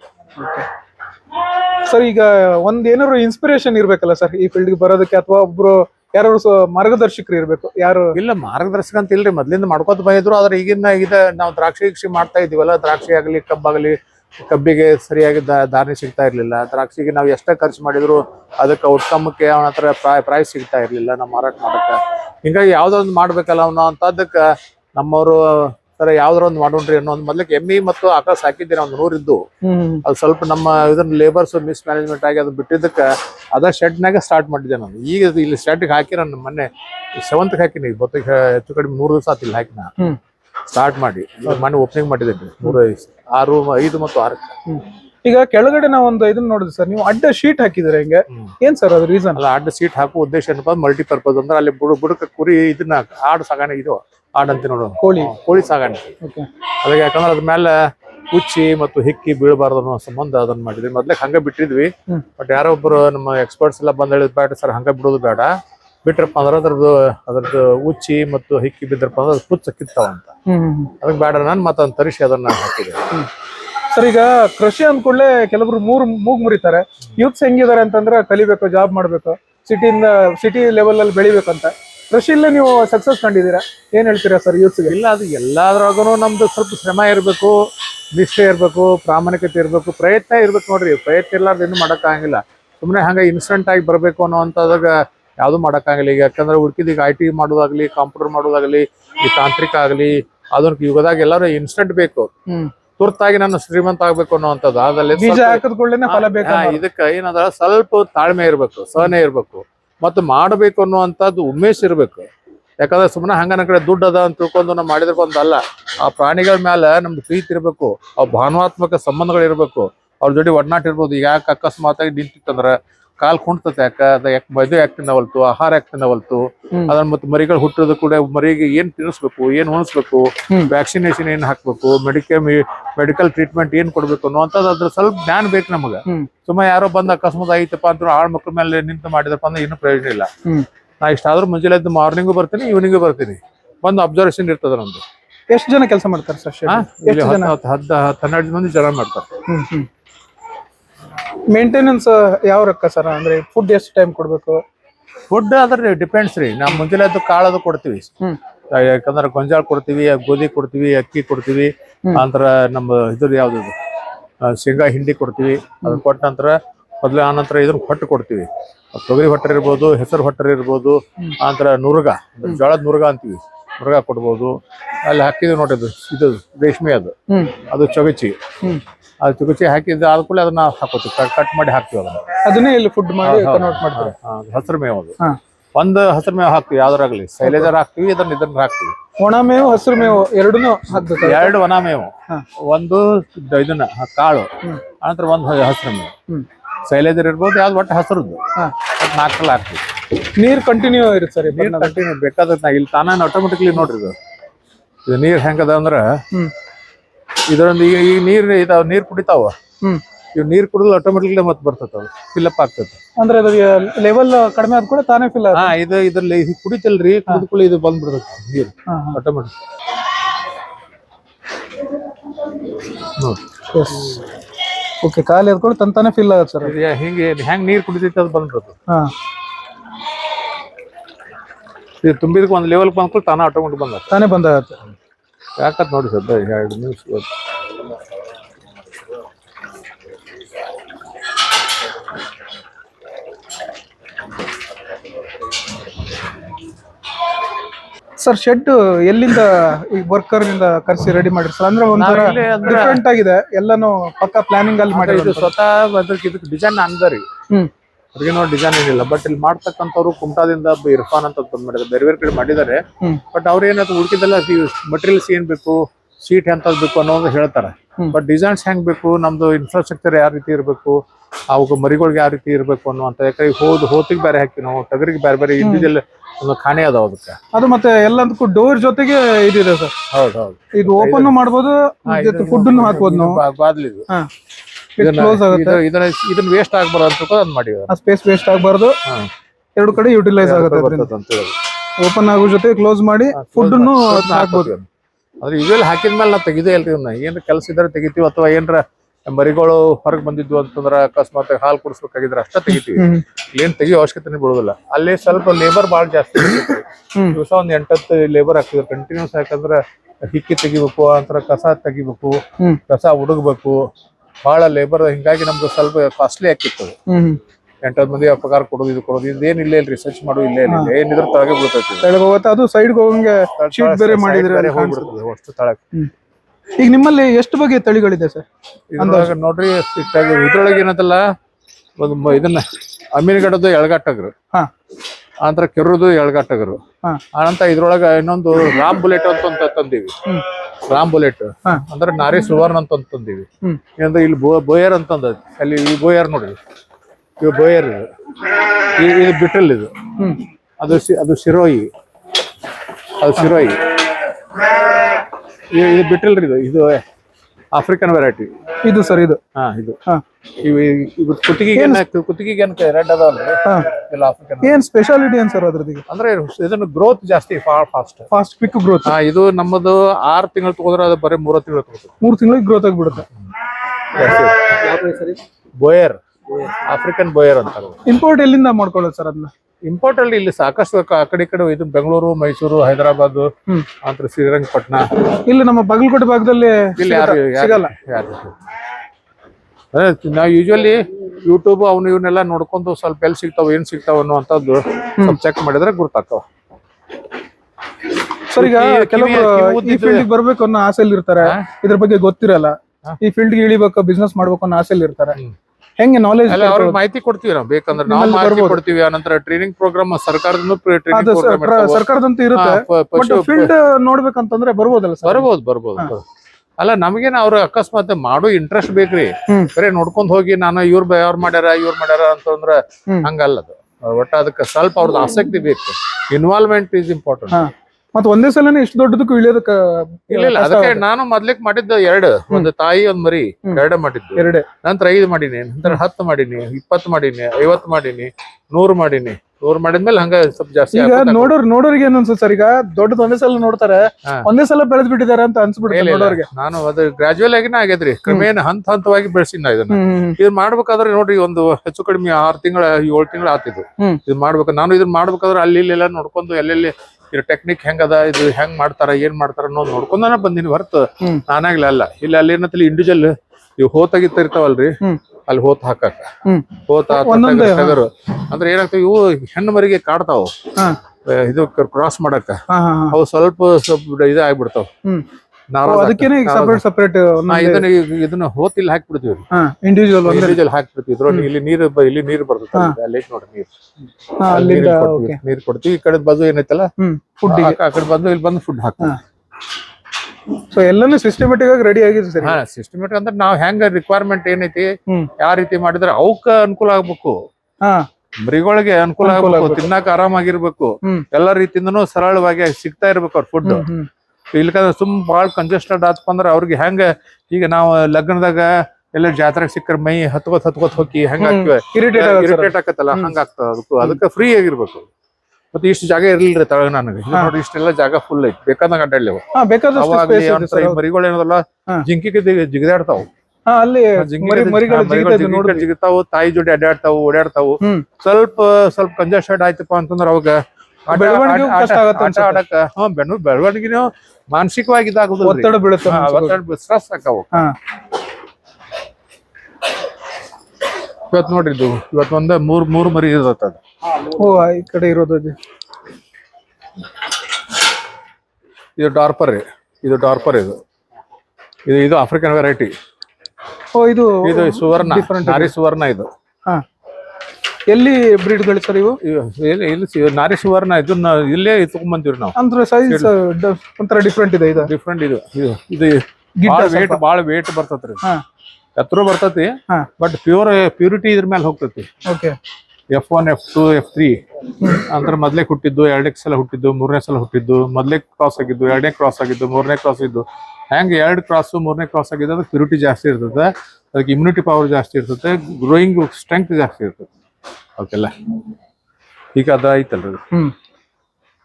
ಸರ್ ಈಗ ಒಂದ್ ಏನಾದ್ರು ಇನ್ಸ್ಪಿರೇಷನ್ ಇರ್ಬೇಕಲ್ಲ ಸರ್ ಈ ಫೀಲ್ಡ್ಗೆ ಬರೋದಕ್ಕೆ ಅಥವಾ ಒಬ್ರು ಯಾರು ಮಾರ್ಗದರ್ಶಕರು ಇರ್ಬೇಕು, ಯಾರು? ಇಲ್ಲ, ಮಾರ್ಗದರ್ಶಕ ಅಂತ ಇಲ್ರಿ. ಮೊದ್ಲಿಂದ ಮಾಡ್ಕೊತ ಬಂದಿದ್ರು, ಆದ್ರೆ ಈಗಿನ ಇದ ನಾವು ದ್ರಾಕ್ಷಿ ಗಿಕ್ಷಿ ಮಾಡ್ತಾ ಇದೀವಲ್ಲ ದ್ರಾಕ್ಷಿ ಆಗಲಿ ಕಬ್ಬಾಗಲಿ ಕಬ್ಬಿಗೆ ಸರಿಯಾಗಿ ಧಾರಣೆ ಸಿಗ್ತಾ ಇರಲಿಲ್ಲ. ದ್ರಾಕ್ಷಿಗೆ ನಾವು ಎಷ್ಟೇ ಖರ್ಚು ಮಾಡಿದ್ರು, ಅದಕ್ಕೆ ಔಟ್ಕಮ್ಗೆ ಅವನ ಹತ್ರ ಪ್ರೈಸ್ ಸಿಗ್ತಾ ಇರಲಿಲ್ಲ, ನಾವು ಮಾರಾಟ ಮಾಡಕ್ಕೆ. ಹಿಂಗಾಗಿ ಯಾವ್ದೊಂದು ಮಾಡ್ಬೇಕಲ್ಲ ಅವನು ಅಂತದಕ್ಕೆ ನಮ್ಮವರು ಸರ ಯಾವ್ದಾರ ಒಂದು ಮಾಡೋಣ್ರಿ ಅನ್ನೋ ಒಂದು ಮೊದ್ಲಕ್ಕೆ ಎಮ್ಮಿ ಮತ್ತು ಆಕಳ ಸಾಕಿದ್ದೀರಿ ಒಂದು ನೂರಿದ್ದು ಅದು ಸ್ವಲ್ಪ ನಮ್ಮ ಇದನ್ನ ಲೇಬರ್ಸ್ ಮಿಸ್ ಮ್ಯಾನೇಜ್ಮೆಂಟ್ ಆಗಿ ಅದು ಬಿಟ್ಟಿದ್ದಕ್ಕೆ ಅದ ಶೆಡ್ನಾಗ ಸ್ಟಾರ್ಟ್ ಮಾಡಿದ್ದೆ ನಾನು. ಈಗ ಇಲ್ಲಿ ಶೆಡ್ಗೆ ಹಾಕಿ ನಾನು ಮೊನ್ನೆ ಸೆವೆಂತ್ಗೆ ಹಾಕಿನಿ ಇವತ್ತಿಗೆ ಹೆಚ್ಚು ಕಡಿಮೆ ಮೂರು ದಿವಸ ಆತಿಲ್ಲ ಹಾಕಿ ನಾ ಸ್ಟಾರ್ಟ್ ಮಾಡಿ. ಮನೆ ಮೊನ್ನೆ ಓಪನಿಂಗ್ ಮಾಡಿದ್ದೇನೆ. ಮೂರು ಆರು ಐದು ಮತ್ತು ಆರು ಈಗ ಕೆಳಗಡೆ ನಾವು ಒಂದು ಇದನ್ನ ನೋಡಿದ್ವಿ ಸರ್ ನೀವು ಅಡ್ಡ ಶೀಟ್ ಹಾಕಿದ್ರೆ ಹಿಂಗೆ? ಏನ್ ಸರ್ ಅದು ರೀಸನ್ ಅಲ್ಲ ಅಡ್ಡ ಶೀಟ್ ಹಾಕುವ ಉದ್ದೇಶ ಏನಪ್ಪ ಮಲ್ಟಿಪರ್ಪಸ್ ಅಂದ್ರೆ ಅಲ್ಲಿ ಬುಡ ಬುಡಕ ಕುರಿ ಇದನ್ನ ಆಡು ಸಾಗಣೆ ಇದು. ಆಡು ಅಂತ ನೋಡು. ಕೋಳಿ ಕೋಳಿ ಸಾಗಾಣಿಕೆ. ಅದಕ್ಕೆ ಯಾಕಂದ್ರೆ ಅದ್ರ ಮೇಲೆ ಉಚ್ಚಿ ಮತ್ತು ಹಿಕ್ಕಿ ಬೀಳಬಾರ್ದು ಅನ್ನೋ ಸಂಬಂಧ ಅದನ್ನ ಮಾಡಿದ್ವಿ. ಮೊದ್ಲೇ ಹಂಗ ಬಿಟ್ಟಿದ್ವಿ. ಬಟ್ ಯಾರೋ ಒಬ್ರು ನಮ್ಮ ಎಕ್ಸ್ಪರ್ಟ್ಸ್ ಎಲ್ಲ ಬಂದ್ ಹೇಳಿದ್ ಬೇಡ ಸರ್ ಹಂಗ ಬಿಡೋದು ಬೇಡ. ಬಿಟ್ರಪ್ಪ ಅಂದ್ರೆ ಅದ್ರದ್ದು ಅದ್ರದ್ದು ಉಚ್ಚಿ ಮತ್ತು ಹಿಕ್ಕಿ ಬಿದ್ರಪ್ಪ ಅಂದ್ರೆ ಅದು ಪುಚ್ಚ ಕಿತ್ತಾವ ಅಂತ. ಅದಕ್ಕೆ ಬೇಡ ನಾನು ಮತ್ತೆ ಅದನ್ನ ತರಿಸಿ ಅದನ್ನ ಹಾಕಿದೆ. ಸರ್ ಈಗ ಕೃಷಿ ಅಂದ್ಕೊಳ್ಳೆ ಕೆಲವರು ಮೂರು ಮೂಗ್ ಮುರಿತಾರೆ. ಯೂತ್ಸ್ ಹೆಂಗಿದ್ದಾರೆ ಅಂತಂದ್ರೆ ಕಲಿಬೇಕು ಜಾಬ್ ಮಾಡ್ಬೇಕು. ಸಿಟಿಯಿಂದ ಸಿಟಿ ಲೆವೆಲ್ ಅಲ್ಲಿ ಬೆಳಿಬೇಕಂತ. ಕೃಷಿಯಲ್ಲೇ ನೀವು ಸಕ್ಸಸ್ ಕಂಡಿದ್ದೀರಾ? ಏನ್ ಹೇಳ್ತೀರಾ ಸರ್ ಯೂತ್ಸ್ಗೆ ಇಲ್ಲ ಅದು ಎಲ್ಲಾದ್ರಾಗೂ ನಮ್ದು ಸ್ವಲ್ಪ ಶ್ರಮ ಇರಬೇಕು ನಿಷ್ಠೆ ಇರಬೇಕು ಪ್ರಾಮಾಣಿಕತೆ ಇರಬೇಕು ಪ್ರಯತ್ನ ಇರ್ಬೇಕು ನೋಡ್ರಿ. ಪ್ರಯತ್ನ ಇರ್ಲಾರ್ದು ಏನು ಮಾಡೋಕ್ಕಾಗಿಲ್ಲ ಸುಮ್ಮನೆ ಹಂಗೆ ಇನ್ಸ್ಟೆಂಟ್ ಆಗಿ ಬರಬೇಕು ಅನ್ನೋವಂಥದಾಗ ಯಾವುದು ಮಾಡೋಕ್ಕಾಗಿಲ್ಲ ಈಗ ಯಾಕಂದ್ರೆ ಹುಡುಕಿದ ಈಗ ಐ ಟಿ ಮಾಡೋದಾಗ್ಲಿ ಕಂಪ್ಯೂಟರ್ ಮಾಡೋದಾಗ್ಲಿ ಈ ತಾಂತ್ರಿಕ ಆಗಲಿ ಆಧುನಿಕ ಯುಗದಾಗ ಎಲ್ಲರೂ ಇನ್ಸ್ಟೆಂಟ್ ಬೇಕು. ಹ್ಮ್. ತುರ್ತಾಗಿ ನಾನು ಶ್ರೀಮಂತ ಆಗ್ಬೇಕು ಅನ್ನೋವಂಥದ್ದು. ಏನಂದ್ರೆ ಬೇಕು ಇದಕ್ಕ ಏನದ ಸ್ವಲ್ಪ ತಾಳ್ಮೆ ಇರಬೇಕು ಸಹನೆ ಇರ್ಬೇಕು. ಮತ್ತು ಮಾಡಬೇಕು ಅನ್ನುವಂಥದ್ದು ಉಮೇಶ್ ಇರಬೇಕು. ಯಾಕಂದ್ರೆ ಸುಮ್ಮನೆ ಹಂಗ ನನ್ನ ಕಡೆ ದುಡ್ಡು ಅದ ಅಂತ ತಿಳ್ಕೊಂಡು ನಾವು ಮಾಡಿದ್ರೆ ಒಂದಲ್ಲ ಆ ಪ್ರಾಣಿಗಳ ಮೇಲೆ ನಮ್ದು ಪ್ರೀತಿ ಇರಬೇಕು, ಆ ಭಾವನಾತ್ಮಕ ಸಂಬಂಧಗಳಿರಬೇಕು, ಅವ್ರ ಜೊತೆ ಒಡನಾಟ ಇರ್ಬೋದು, ಈಗ ಯಾಕೆ ಅಕಸ್ಮಾತಾಗಿ ನಿಂತಿತ್ತಂದ್ರೆ ಕಾಲ್ ಕುಣ್ತತೆ ಯಾಕ? ಅದ ಯಾಕೆ ಮದು ಯಾಕೆ ತಿನ್ನವಲ್ತು? ಆಹಾರ ಯಾಕೆ ಹೊಲ್ತು. ಅದನ್ನ ಮತ್ತೆ ಮರಿಗಳು ಹುಟ್ಟೋದು ಕೂಡ ಮರಿಗೆ ಏನ್ ತಿನ್ನಿಸ್ಬೇಕು ಏನ್ ಉಣಿಸ್ಬೇಕು. ವ್ಯಾಕ್ಸಿನೇಷನ್ ಏನ್ ಹಾಕ್ಬೇಕು? ಮೆಡಿಕಲ್ ಮೆಡಿಕಲ್ ಟ್ರೀಟ್ಮೆಂಟ್ ಏನ್ ಕೊಡ್ಬೇಕು ಅನ್ನುವಂಥದ್ದು ಅದ್ರ ಸ್ವಲ್ಪ ಜ್ಞಾನ ಬೇಕು ನಮಗ. ಸುಮ್ಮ ಯಾರೋ ಬಂದ ಅಕಸ್ಮಾತ್ ಆಯ್ತಪ್ಪ ಅಂತ ಆಳ್ ಮಕ್ಳ ಮೇಲೆ ನಿಂತ ಮಾಡಿದಪ್ಪ ಅಂದ್ರೆ ಏನು ಪ್ರಯೋಜನ ಇಲ್ಲ. ನಾ ಇಷ್ಟಾದ್ರೂ ಮುಂಜಾನೆ ಎದ್ದು ಮಾರ್ನಿಂಗು ಬರ್ತೀನಿ ಈವ್ನಿಂಗು ಬರ್ತೀನಿ. ಬಂದು ಅಬ್ಸರ್ವೇಷನ್ ಇರ್ತದ ನಮ್ದು. ಎಷ್ಟು ಜನ ಕೆಲಸ ಮಾಡ್ತಾರೆ ಸರ್ ಹತ್ತು ಹನ್ನೆರಡು ಮಂದಿ ಜನ ಮಾಡ್ತಾರೆ. ಮೇಂಟೆನೆನ್ಸ್ ಯಾವ ರೊಕ್ಕ ಸರ್? ಅಂದ್ರೆ ಫುಡ್ ಎಷ್ಟು ಟೈಮ್ ಕೊಡ್ಬೇಕು? ಫುಡ್ ಅದ್ರ ಡಿಪೆಂಡ್ಸ್ ರೀ. ನಾವು ಮುಂಜಾನೆ ಅದು ಕಾಳದು ಕೊಡ್ತೀವಿ ಆ, ಯಾಕಂದ್ರೆ ಗೊಂಜಾಳ ಕೊಡ್ತೀವಿ ಗೋಧಿ ಕೊಡ್ತೀವಿ ಅಕ್ಕಿ ಕೊಡ್ತೀವಿ. ನಂತರ ನಮ್ಮ ಇದ್ರ ಯಾವ್ದು? ಶೇಂಗಾ ಹಿಂಡಿ ಕೊಡ್ತೀವಿ. ಅದನ್ನ ಕೊಟ್ಟ ನಂತರ ಮೊದ್ಲು ಆನಂತರ ಇದ್ರ ಹೊಟ್ಟು ಕೊಡ್ತೀವಿ. ತೊಗರಿ ಹೊಟ್ಟರ್ ಇರ್ಬೋದು ಹೆಸರು ಹೊಟ್ಟರ್ ಇರ್ಬೋದು ಆನಂತರ ನುರ್ಗ ಜೋಳದ ನುರ್ಗ ಅಂತೀವಿ. ನುರ್ಗ ಕೊಡ್ಬೋದು. ಅಲ್ಲಿ ಹಾಕಿದ್ವಿ ನೋಡಿ ಅದು ಇದು ರೇಷ್ಮೆ ಅದು. ಅದು ಚೊಗಚಿ ಅದು ಚೊಗಚಿ ಹಾಕಿದ್ದು ಆದ ಕೂಡ ಅದನ್ನ ಹಾಕೋತೀವಿ. ಕಟ್ ಮಾಡಿ ಹಾಕ್ತೀವಿ ಅದನ್ನ. ಅದನ್ನೇ ಇಲ್ಲಿ ಫುಡ್ ಮಾಡಿ ಕನ್ವರ್ಟ್ ಮಾಡ್ತಾರೆ? ಹಸಿರು ಮೇವು ಅದು. ಒಂದ್ ಹಸಿರು ಮೇವು ಹಾಕ್ತಿವಿ ಯಾವ್ದಾರಾಗ್ಲಿ. ಸೈಲೇಜರ್ ಹಾಕ್ತಿವಿ ಇದನ್ನ ಇದನ್ನ ಹಾಕ್ತಿವಿ. ಒಣ ಮೇವು ಹಸಿರು ಮೇವು ಎರಡನ್ನೂ ಹಾಕ್ಬೇಕು ಎರಡು ಒಣ ಮೇವು. ಒಂದು ಇದನ್ನ ಕಾಳು. ಅನಂತರ ಒಂದು ಹಸಿರು ಮೇವು. ಸೈಲೇಜರ್ ಇರ್ಬೋದು ಯಾವ್ದು ಒಟ್ಟು ಹಸಿರುದು ನಾಲ್ಕಲ್ಲಿ ಹಾಕ್ತಿವಿ. ನೀರ್ ಕಂಟಿನ್ಯೂ ಇರುತ್ತೆ ಸರ್ ನೀರು ಕಂಟಿನ್ಯೂ ಬೇಕಾದ್ರೆ ಇಲ್ಲಿ ತಾನೇ ಆಟೋಮೆಟಿಕ್ಲಿ ನೋಡ್ರಿ ಇದು. ನೀರ್ ನೀರು ಹೆಂಗದ ಅಂದ್ರ ಹ್ಮ್ ಇದೊಂದು ಈ ನೀರ್ ಇದಾವ ನೀರು ಕುಡಿತಾವ? ಹ್ಮ್. ಇವ್ ನೀರು ಕುಡಿದ್ರೆ ಆಟೋಮೆಟಿಕ್ಲಿ ಮತ್ತೆ ಬರ್ತದ ಅದು ಫಿಲ್ಅಪ್ ಆಗ್ತದೆ ಅಂದ್ರೆ ಅದು ಲೆವೆಲ್ ಕಡಿಮೆ ಆದ ಕೂಡ ತಾನೇ ಫಿಲ್ ಹಾ ಇದು ಇದ್ರಲ್ಲಿ ಇದು ಕುಡಿತಲ್ರಿ ಕುಡಿದ್ಕೊಳ್ಳಿ ಇದು ಬಂದ್ಬಿಡ್ತದೆ ನೀರು ಆಟೋಮೆಟಿಕ್ ನೋಡಿ ಓಕೆ ಖಾಲಿ ಕೂಡ ತಂತಾನೆ ಫಿಲ್ ಆಗುತ್ತೆ ಸರ್. ಇದು ಹಿಂಗೆ ಹೆಂಗ್ ನೀರು ಕುಡಿತೈತೆ ಅದು ಬಂದ್ಬಿಡ್ತದೆ ಹಾ. ಇದು ತುಂಬಿದಕ್ಕೆ ಒಂದು ಲೆವೆಲ್ ಬಂದ್ಕೊಂಡು ತಾನೇ ಆಟೋಮೆಟಿಕ್ ಬಂದ ತಾನೇ ಬಂದಾಗತ್ತೆ. ಯಾಕತ್ ನೋಡಿ ಸದ್ದ ಎರಡು ನಿಮಿಷ. ಸರ್ ಶೆಡ್ ಎಲ್ಲಿಂದ ಈ ವರ್ಕರ್ನಿಂದ ಕರ್ಸಿ ರೆಡಿ ಮಾಡಿರ್ತಾರೆ ಅಂದ್ರೆ ಒಂಥರ ಡಿಫ್ರೆಂಟ್ ಆಗಿದೆ ಎಲ್ಲಾನು ಪಕ್ಕ ಪ್ಲಾನಿಂಗ್ ಅಲ್ಲಿ ಮಾಡಿದ್ರು ಸ್ವತಃ ಅದಕ್ಕೆ ಇದಕ್ಕೆ ಡಿಸೈನ್ ಅಂದರಿ. ಹ್ಮ್. ಅವ್ರಿಗೆ ನೋಡಿ ಡಿಸೈನ್ ಏನಿಲ್ಲ. ಬಟ್ ಇಲ್ಲಿ ಮಾಡ್ತಕ್ಕಂಥವ್ರು ಕುಮಟಾದಿಂದ ಇರ್ಫಾನ್ ಅಂತ ಬಂದ್ ಮಾಡಿದ್ದಾರೆ ಬೇರೆ ಬೇರೆ ಕಡೆ ಮಾಡಿದ್ದಾರೆ. ಬಟ್ ಅವ್ರು ಏನಾದ್ರು ಉಳ್ಕಿದೆಲ್ಲ ಮಟೀರಿಯಲ್ಸ್ ಏನ್ ಬೇಕು ಸೀಟ್ ಎಂತದ್ ಬೇಕು ಅನ್ನೋದು ಹೇಳ್ತಾರೆ. ಬಟ್ ಡಿಸೈನ್ಸ್ ಹೆಂಗ್ ಬೇಕು ನಮ್ದು ಇನ್ಫ್ರಾಸ್ಟ್ರಕ್ಚರ್ ಯಾವ ರೀತಿ ಇರಬೇಕು ಅವಾಗ ಮರಿಗಳಿಗೆ ಯಾವ ರೀತಿ ಇರಬೇಕು ಅನ್ನುವಂತ ಯಾಕಂದ್ರೆ ಹೋದ್ ಹೋತಿಗೆ ಬೇರೆ ಹಾಕಿ ನಾವು ಟಗರಿಗೆ ಬೇರೆ ಬೇರೆ ಇಂಡಿವಿಜುವಲ್ ಒಂದು ಖಾಣೆ ಅದಾವ ಅದಕ್ಕೆ. ಅದು ಮತ್ತೆ ಎಲ್ಲದಕ್ಕೂ ಡೋರ್ ಜೊತೆಗೆ ಇದಿದೆ ಸರ್. ಹೌದು ಹೌದು. ಇದು ಓಪನ್ ಮಾಡ್ಬೋದು ಫುಡ್ ಹಾಕ್ಬೋದು ನಾವು. ಬಾದ್ಲಿ ಇದು ಹಾ. ಇದನ್ನ ಕ್ಲೋಸ್ ಆಗುತ್ತೆ. ಇದು- ಇದನ್ನ ಇದನ್ನ ವೇಸ್ಟ್ ಆಗಬಾರ್ದು ಅಂತ ಮಾಡಿವಿ ಆ ಸ್ಪೇಸ್ ವೇಸ್ಟ್ ಆಗಬಾರ್ದು. ಎರಡು ಕಡೆ ಯುಟಿಲೈಸ್ ಆಗುತ್ತೆ ಓಪನ್ ಆಗೋ ಜೊತೆ ಕ್ಲೋಸ್ ಮಾಡಿ ಫುಡ್ ಹಾಕ್ಬೋದು. ಅದ್ರ ಇವೆಲ್ಲ ಹಾಕಿದ್ಮೇಲೆ ನಾವು ತೆಗಿದೇ ಇಲ್ರಿ ಇವ್ನ ಏನ್ ಕೆಲಸ ಇದ್ರೆ ತೆಗಿತೀವಿ ಅಥವಾ ಏನ್ರ ಮರಿಗಳು ಹೊರಗೆ ಬಂದಿದ್ವು ಅಂತಂದ್ರ ಅಕಸ್ಮಾತ್ ಹಾಲು ಕುಡಿಸ್ಬೇಕಾಗಿದ್ರೆ ಅಷ್ಟ ತೆಗಿತೀವಿ. ಏನ್ ತೆಗಿಯೋ ಅವಶ್ಯಕತೆ ಬಿಡುದಿಲ್ಲ ಅಲ್ಲಿ ಸ್ವಲ್ಪ ಲೇಬರ್ ಬಹಳ ಜಾಸ್ತಿ. ದಿವಸ ಒಂದ್ ಎಂಟತ್ತು ಲೇಬರ್ ಹಾಕ್ತಿದ್ರು ಕಂಟಿನ್ಯೂಸ್ ಯಾಕಂದ್ರ ಹಿಕ್ಕಿ ತೆಗಿಬೇಕು ಅಂತರ ಕಸ ತೆಗಿಬೇಕು ಕಸ ಹುಡುಗ್ಬೇಕು ಬಹಳ ಲೇಬರ್ ಹಿಂಗಾಗಿ ನಮ್ದು ಸ್ವಲ್ಪ ಕಾಸ್ಟ್ಲಿ. ಹ್ಮ್ ಎಂಟತ್ತು ಮಂದಿ ಪಗಾರ ಕೊಡೋದು ಇದು ಕೊಡೋದು ಇದೇನು ಇಲ್ಲೇ ಇಲ್ರಿ ಸರ್ಚ್ ಮಾಡು ಇಲ್ಲೇ ಇಲ್ಲ ಏನಿದ್ರ ತಳಗೆ ಬೀಳ್ತೈತಿ ಹೋಗುತ್ತೆ. ಅದು ಸೈಡ್ಗೆ ಹೋಗಂಗೆ ಶೀಟ್ ಬೇರೆ Side ಮಾಡಿದ್ರೆ ಬೇರೆ ಹೋಗ್ಬಿಡ್ತದೆ ಅಷ್ಟು ತಳಕ್ ಈಗ ನಿಮ್ಮಲ್ಲಿ ಎಷ್ಟು ಬಗೆಯ ತಳಿಗಳಿದೆ ಸರ್? ನೋಡ್ರಿ ಇದ್ರೊಳಗೆ ಏನಂತಲ್ಲ ಒಂದು ಇದನ್ನ ಅಮೀನ್ಗಡದ ಹಾ. ಆನಂತರ ಕೆರ್ರುದು ಎಳ್ಗಾಟಗರು ಅನಂತ ಆನಂತರ ಇದ್ರೊಳಗ ಇನ್ನೊಂದು ರಾಮ್ ಬುಲೆಟ್ ಅಂತ ತಂದಿವಿ. ತಂದೀವಿ ರಾಮ್ ಬುಲೆಟ್. ಅಂದ್ರೆ ನಾರಿ ಸುವರ್ಣ ಅಂತ ತಂದಿವಿ. ಏನಂದ್ರೆ ಇಲ್ಲಿ ಬೋ ಬೋಯರ್ ಅಂತಂದ ಅಲ್ಲಿ ಈ ಬೋಯರ್ ನೋಡ್ರಿ. ಇವು ಬೋಯರ್ ಇದು. ಬಿಟಲ್ ಇದು ಅದು ಅದು ಶಿರೋಯಿ. ಅದು ಶಿರೋಯಿ. ಇದು ಬಿಟ್ಟಲ್ರಿ ಇದು. ಇದು ಆಫ್ರಿಕನ್ ವೆರೈಟಿ ಇದು ಸರ್ ಇದು. ಹಾ ಇದು. ಹಾ. ಇವು ಇವು ಕುತ್ತಿಗೆಗೆ ಕುತ್ತಿಗೆಗೆ ರೆಡ್ ಅದಾವಲ್ಲ ಹಾ. ಇಲ್ಲ ಆಫ್ರಿಕನ್ ಏನ್ ಸ್ಪೆಷಾಲಿಟಿ ಏನ್ ಸರ್ ಅದ್ರದ್ದು ಅಂದ್ರೆ ಇದನ್ನ ಗ್ರೋತ್ ಜಾಸ್ತಿ ಫಾಸ್ಟ್ ಫಾಸ್ಟ್ ಕ್ವಿಕ್ ಗ್ರೋತ್ ಹಾ ಇದು ನಮ್ಮದು ಆರು ತಿಂಗಳು ತಗೋದ್ರೆ ಅದು ಬರೀ ಮೂರು ತಿಂಗಳು ತಗೋತದೆ. ಮೂರ್ ತಿಂಗಳಿಗೆ ಗ್ರೋತ್ ಆಗಿಬಿಡುತ್ತೆ. ಬೋಯರ್ ಆಫ್ರಿಕನ್ ಬೋಯರ್ ಅಂತ ಇಂಪೋರ್ಟ್ ಎಲ್ಲಿಂದ ಮಾಡ್ಕೊಳ್ಳೋದು ಸರ್ ಅದನ್ನ? ಇಂಪೋರ್ಟ್ ಅಲ್ಲಿ ಇಲ್ಲಿ ಸಾಕಷ್ಟು ಆ ಕಡೆ ಈ ಕಡೆ ಇದು ಬೆಂಗಳೂರು ಮೈಸೂರು ಹೈದರಾಬಾದ್ ಅಂತ ಶ್ರೀರಂಗಪಟ್ಟಣ ಇಲ್ಲಿ ನಮ್ಮ ಬಾಗಲಕೋಟೆ ಭಾಗದಲ್ಲಿ ಇಲ್ಲಿ ಯಾರು ಸಿಗಲ್ಲ. ಯಾರು ನಾವು ಯೂಶುವಲಿ ಯೂಟ್ಯೂಬ್ ಅವನು ಇವನ್ನೆಲ್ಲ ನೋಡ್ಕೊಂಡು ಸ್ವಲ್ಪ ಎಲ್ಲಿ ಸಿಗ್ತಾವ ಏನ್ ಸಿಗ್ತಾವ ಅನ್ನುವಂಥದ್ದು ಸ್ವಲ್ಪ ಚೆಕ್ ಮಾಡಿದ್ರೆ ಗುರ್ತಾಗ್ತಾವ. ಸರ್ ಈಗ ಕೆಲವರು ಈ ಫೀಲ್ಡ್ ಬರ್ಬೇಕು ಅನ್ನೋ ಆಸೆಯಲ್ಲಿ ಇರ್ತಾರೆ. ಇದ್ರ ಬಗ್ಗೆ ಗೊತ್ತಿರಲ್ಲ. ಈ ಫೀಲ್ಡ್ಗೆ ಇಳಿಬೇಕು ಬಿಸ್ನೆಸ್ ಮಾಡ್ಬೇಕು ಅನ್ನೋ ಆಸೆಯಲ್ಲಿ ಇರ್ತಾರೆ. ಹೆಂಗೆ ನಾಲೆಜ್ ಅಲ್ಲ ಅವ್ರಿಗೆ ಮಾಹಿತಿ ಕೊಡ್ತೀವಿ ನಾವು. ಬೇಕಂದ್ರೆ ನಾವು ಮಾಹಿತಿ ಕೊಡ್ತೀವಿ ಆನಂತರ ಟ್ರೈನಿಂಗ್ ಪ್ರೋಗ್ರಾಮ್ ಸರ್ಕಾರದಿಂದ ಟ್ರೈನಿಂಗ್ ಪ್ರೋಗ್ರಾಮ್ ಸರ್ಕಾರದಂತೂ ಇರುತ್ತೆ. ಬಟ್ ಫೀಲ್ಡ್ ನೋಡ್ಬೇಕಂತಂದ್ರೆ ಬರ್ಬೋದಲ್ಲ ಬರ್ಬೋದು ಬರ್ಬೋದು. ಅಲ್ಲ ನಮಗೇನ ಅವ್ರ ಅಕಸ್ಮಾತ್ ಮಾಡೋ ಇಂಟ್ರೆಸ್ಟ್ ಬೇಕ್ರಿ. ಬರೀ ನೋಡ್ಕೊಂಡ್ ಹೋಗಿ ನಾನು ಇವ್ರ ಅವ್ರ ಮಾಡ್ಯಾರ ಇವ್ರ ಮಾಡ್ಯಾರ ಅಂತಂದ್ರ ಹಂಗಲ್ಲದು ಒಟ್ಟ ಅದಕ್ಕೆ ಸ್ವಲ್ಪ ಅವ್ರದ್ದು ಆಸಕ್ತಿ ಬೇಕು. ಇನ್ವಾಲ್ವ್ಮೆಂಟ್ ಈಸ್ ಇಂಪಾರ್ಟೆಂಟ್ ಮತ್ತೆ ಒಂದೇ ಸಲನೇ ಇಷ್ಟು ದೊಡ್ಡದಕ್ಕೂ ಇಳಿಯೋದಕ್ಕ ಇಲ್ಲ ಇಲ್ಲ ಅದಕ್ಕೆ ನಾನು ಮೊದ್ಲಿಕ್ ಮಾಡಿದ್ದ ಎರಡು. ಒಂದು ತಾಯಿ ಒಂದ್ ಮರಿ ಎರಡ ಮಾಡಿದ್ದು. ಎರಡೇ. ನಂತರ ಐದು ಮಾಡೀನಿ ನಂತರ ಹತ್ತು ಮಾಡೀನಿ ಇಪ್ಪತ್ತು ಮಾಡೀನಿ ಐವತ್ತು ಮಾಡೀನಿ ನೂರು ಮಾಡೀನಿ. ನೂರು ಮಾಡಿದ್ಮೇಲೆ ಹಂಗ ಸ್ವಲ್ಪ ಜಾಸ್ತಿ ಈಗ ನೋಡೋರ್ ನೋಡೋರಿಗೆ ಏನ್ ಅನ್ಸುತ್ತೆ ಸರ್? ಈಗ ದೊಡ್ಡದು ಒಂದೇ ಸಲ ನೋಡ್ತಾರೆ ಒಂದೇ ಸಲ ಬೆಳೆದ್ ಬಿಟ್ಟಿದ್ದಾರೆ ಅಂತ ಇಲ್ಲ, ಇಲ್ಲ. ನಾನು ಅದು ಗ್ರಾಜುವಲ್ ಆಗಿನ ಆಗೈತ್ರಿ ಕ್ರಮೇಣ ಹಂತ ಹಂತವಾಗಿ ಬೆಳೆಸಿನ ಇದನ್ನ. ಇದ್ ಮಾಡ್ಬೇಕಾದ್ರೆ ನೋಡ್ರಿ ಒಂದು ಹೆಚ್ಚು ಕಡಿಮೆ ಆರ್ ತಿಂಗಳ ಏಳು ತಿಂಗಳ ಆತಿದ್ದು. ಇದು. ಮಾಡ್ಬೇಕು ನಾನು ಇದನ್ನ ಮಾಡ್ಬೇಕಾದ್ರೆ ಅಲ್ಲಿ ಇಲ್ಲಿ ಎಲ್ಲ ನೋಡ್ಕೊಂಡು ಎಲ್ಲೆಲ್ಲಿ ಇದ್ರ ಟೆಕ್ನಿಕ್ ಹೆಂಗದ ಇದು ಹೆಂಗ್ ಮಾಡ್ತಾರ ಏನ್ ಮಾಡ್ತಾರ ಅನ್ನೋದು ನೋಡ್ಕೊಂಡನ ಬಂದಿನಿ. ಹೊರತು. ನಾನಾಗ್ಲಿ ಅಲ್ಲ. ಇಲ್ಲ ಅಲ್ಲಿ ಏನತ್ತಲ್ಲಿ ಇಂಡಿವಿಜುವಲ್ ಇವು ಹೋತಾಗಿತ್ತ ಇರ್ತಾವಲ್ರಿ. ಅಲ್ಲಿ ಹೋತ್ ಹಾಕಾಕ. ಹೋತ. ಟಗರು ಅಂದ್ರೆ ಏನಾಗ್ತಾವ ಇವು ಹೆಣ್ಣು ಮರಿಗೆ ಕಾಡ್ತಾವ. ಇದು ಕ್ರಾಸ್ ಮಾಡಕ. ಅವು ಸ್ವಲ್ಪ ಸ್ವಲ್ಪ ಇದು ಅದಕ್ಕೇನೆ ಸಪರೇಟ್ ಸಪರೇಟ್ ಇದನ್ನ ಇದನ್ನ ಹೋತಿಲ್ ಹಾಕ್ಬಿಡ್ತೀವಿ ಇಂಡಿವಿಜುವಲ್ ಇಂಡಿವಿಜುವಲ್ ಹಾಕ್ಬಿಡ್ತೀವಿ. ಇದ್ರೊಳಗೆ ಇಲ್ಲಿ ನೀರು ಇಲ್ಲಿ ನೀರು ಬರ್ತದೆ ಅಲ್ಲಿ ನೋಡ್ರಿ ನೀರು ನೀರ್ ಕೊಡ್ತೀವಿ. ಈ ಕಡೆ ಬಾಜು ಏನೈತಲ್ಲ ಫುಡ್ ಆ ಕಡೆ ಬಂದು ಇಲ್ಲಿ ಬಂದು ಫುಡ್ ಹಾಕ್ತೀವಿ. ಸೊ ಎಲ್ಲಾನು ಸಿಸ್ಟಮೆಟಿಕ್ ಆಗಿ ರೆಡಿ ಆಗಿದೆ ಸರ್. ಹಾ ಸಿಸ್ಟಮೆಟಿಕ್ ಅಂದ್ರೆ ನಾವ್ ಹೆಂಗ ರಿಕ್ವೈರ್ಮೆಂಟ್ ಏನೈತಿ ಯಾವ ರೀತಿ ಮಾಡಿದ್ರೆ ಅವಕ್ಕ ಅನುಕೂಲ ಆಗ್ಬೇಕು. ಮರಿಗಳಿಗೆ ಅನುಕೂಲ ಆಗ್ಬೇಕು. ತಿನ್ನಾಕ ಆರಾಮಾಗಿರ್ಬೇಕು. ಎಲ್ಲಾ ರೀತಿಯಿಂದನೂ ಸರಳವಾಗಿ ಸಿಗ್ತಾ ಇರ್ಬೇಕು ಅವ್ರ ಫುಡ್ ಹ್ಮ್ ತುಂಬ ಭಾಳ ಕಂಜೆಸ್ಟೆಡ್ ಆತಪ್ಪ ಅಂದ್ರೆ ಅವ್ರಿಗೆ ಹೆಂಗ ಈಗ ನಾವು ಲಗ್ನದಾಗ ಎಲ್ಲ ಜಾತ್ರೆಗೆ ಸಿಕ್ಕರೆ ಮೈ ಹತ್ಕೋತ್ ಹತ್ಕೋತ್ ಹೋಗಿ ಹೆಂಗ ಇರಿಟೇಟ್ ಆಕತ್ತಲ್ಲ ಹಂಗ ಆಗ್ತದ ಅದಕ್ಕೂ ಅದಕ್ಕೆ ಫ್ರೀ ಆಗಿರ್ಬೇಕು. ಮತ್ತೆ ಇಷ್ಟು ಜಾಗ ಇರ್ಲಿಲ್ರಿ ತಳಗ ನನಗೆ. ನೋಡಿ ಇಷ್ಟೆಲ್ಲ ಜಾಗ ಫುಲ್ ಐತಿ. ಬೇಕಾದಂಗ ಅಡ್ಡಾಡ್ಲಿ ಅವು. ಹಾ ಬೇಕಾದಷ್ಟು ಅವಾಗ್ಲಿ ಸ್ಪೇಸ್ ಇದೆ ಅಂತ ಸರ್. ಈ ಮರಿಗಳು ಏನದಲ್ಲ ಹಾ. ಜಿಂಕಿಗೆ ಜಿಗಿದಾಡ್ತಾವ. ಅಲ್ಲಿ ಜಿಗಿತಾವು ತಾಯಿ ಜೋಡಿ ಅಡ್ಡಾಡ್ತಾವು ಓಡಾಡ್ತಾವು. ಸ್ವಲ್ಪ ಸ್ವಲ್ಪ ಕಂಜೆಸ್ಟೆಡ್ ಆಯ್ತಪ್ಪ ಅಂತಂದ್ರ ಅವಾಗ ಆಟ- ಕಷ್ಟ ಆಗುತ್ತೆ. ಆಡಕ್ಕ ಬೆಳವಣಿಗೆನೂ ಮಾನಸಿಕವಾಗಿ ಇದಾಗುದು ಒತ್ತಡ ಬೀಳುತ್ತೆ ಒತ್ತಡ ಸ್ಟ್ರೆಸ್ ಆಕಾವು ಹಾ. ಇವತ್ ನೋಡ್ರಿ ಇದು ಇವತ್ ಒಂದ ಮೂರ್ ಮೂರು ಮರಿ ಇರತ್ತ ಅದು. ಓ ಈ ಕಡೆ ಇರೋದು ಅದು. ಇದು ಡಾರ್ಪರ್ ಇದು ಡಾರ್ಪರ್ ಇದು. ಇದು ಇದು ಆಫ್ರಿಕನ್ ವೆರೈಟಿ ಓ ಇದು ಇದು ಸುವರ್ಣ ಡಿಫರೆಂಟ್ ನಾರಿ ಸುವರ್ಣ ಇದು. ಹಾ. ಎಲ್ಲಿ ಬ್ರೀಡ್ಗಳು ಸರ್ ಇವು? ಇಲ್ಲಿ ನಾರಿ ಸುವರ್ಣ ಇದನ್ನ ಇಲ್ಲೇ ತಗೊಂಡ್ಬಂದಿವ್ರಿ ನಾವು. ಅಂದ್ರೆ ಸೈಜ್ ಒಂಥರ ಡಿಫ್ರೆಂಟ್ ಇದೆ ಇದು. ಡಿಫ್ರೆಂಟ್ ಇದು. ಇದು ಇದು ಗಿಡ್ಡ ಭಾಳ ವೇಟ್ ಭಾಳ ವೇಟ್ ಬರ್ತತ್ರಿ. ಹಾ. ಬರ್ತತಿ ಬರ್ತೈತಿ ಹಾ. ಬಟ್ ಪ್ಯೂರ್ ಪ್ಯೂರಿಟಿ ಇದ್ರ ಮೇಲೆ ಹೋಗ್ತತಿ. Okay F one F two F three ಅಂದ್ರೆ ಮೊದ್ಲೇ ಹುಟ್ಟಿದ್ದು ಎರಡನೇ ಸಲ ಹುಟ್ಟಿದ್ದು ಮೂರನೇ ಸಲ ಹುಟ್ಟಿದ್ದು ಮೊದ್ಲೇ ಕ್ರಾಸ್ ಆಗಿದ್ದು ಎರಡನೇ ಕ್ರಾಸ್ ಆಗಿದ್ದು ಮೂರನೇ ಕ್ರಾಸ್ ಇದ್ದು. ಹ್ಯಾಂಗ ಎರಡು ಕ್ರಾಸ್ ಮೂರನೇ ಕ್ರಾಸ್ ಆಗಿದ್ದು ಅದಕ್ಕೆ ಪ್ಯೂರಿಟಿ ಜಾಸ್ತಿ ಇರ್ತದೆ ಅದಕ್ಕೆ ಇಮ್ಯುನಿಟಿ ಪವರ್ ಜಾಸ್ತಿ ಇರ್ತದೆ ಗ್ರೋಯಿಂಗ್ ಸ್ಟ್ರೆಂತ್ ಜಾಸ್ತಿ ಇರ್ತದೆ. ಅವಕ್ಕೆಲ್ಲ. ಈಗ ಅದ ಐತಲ್ರಿ ಅದು. ಹ್ಮ್.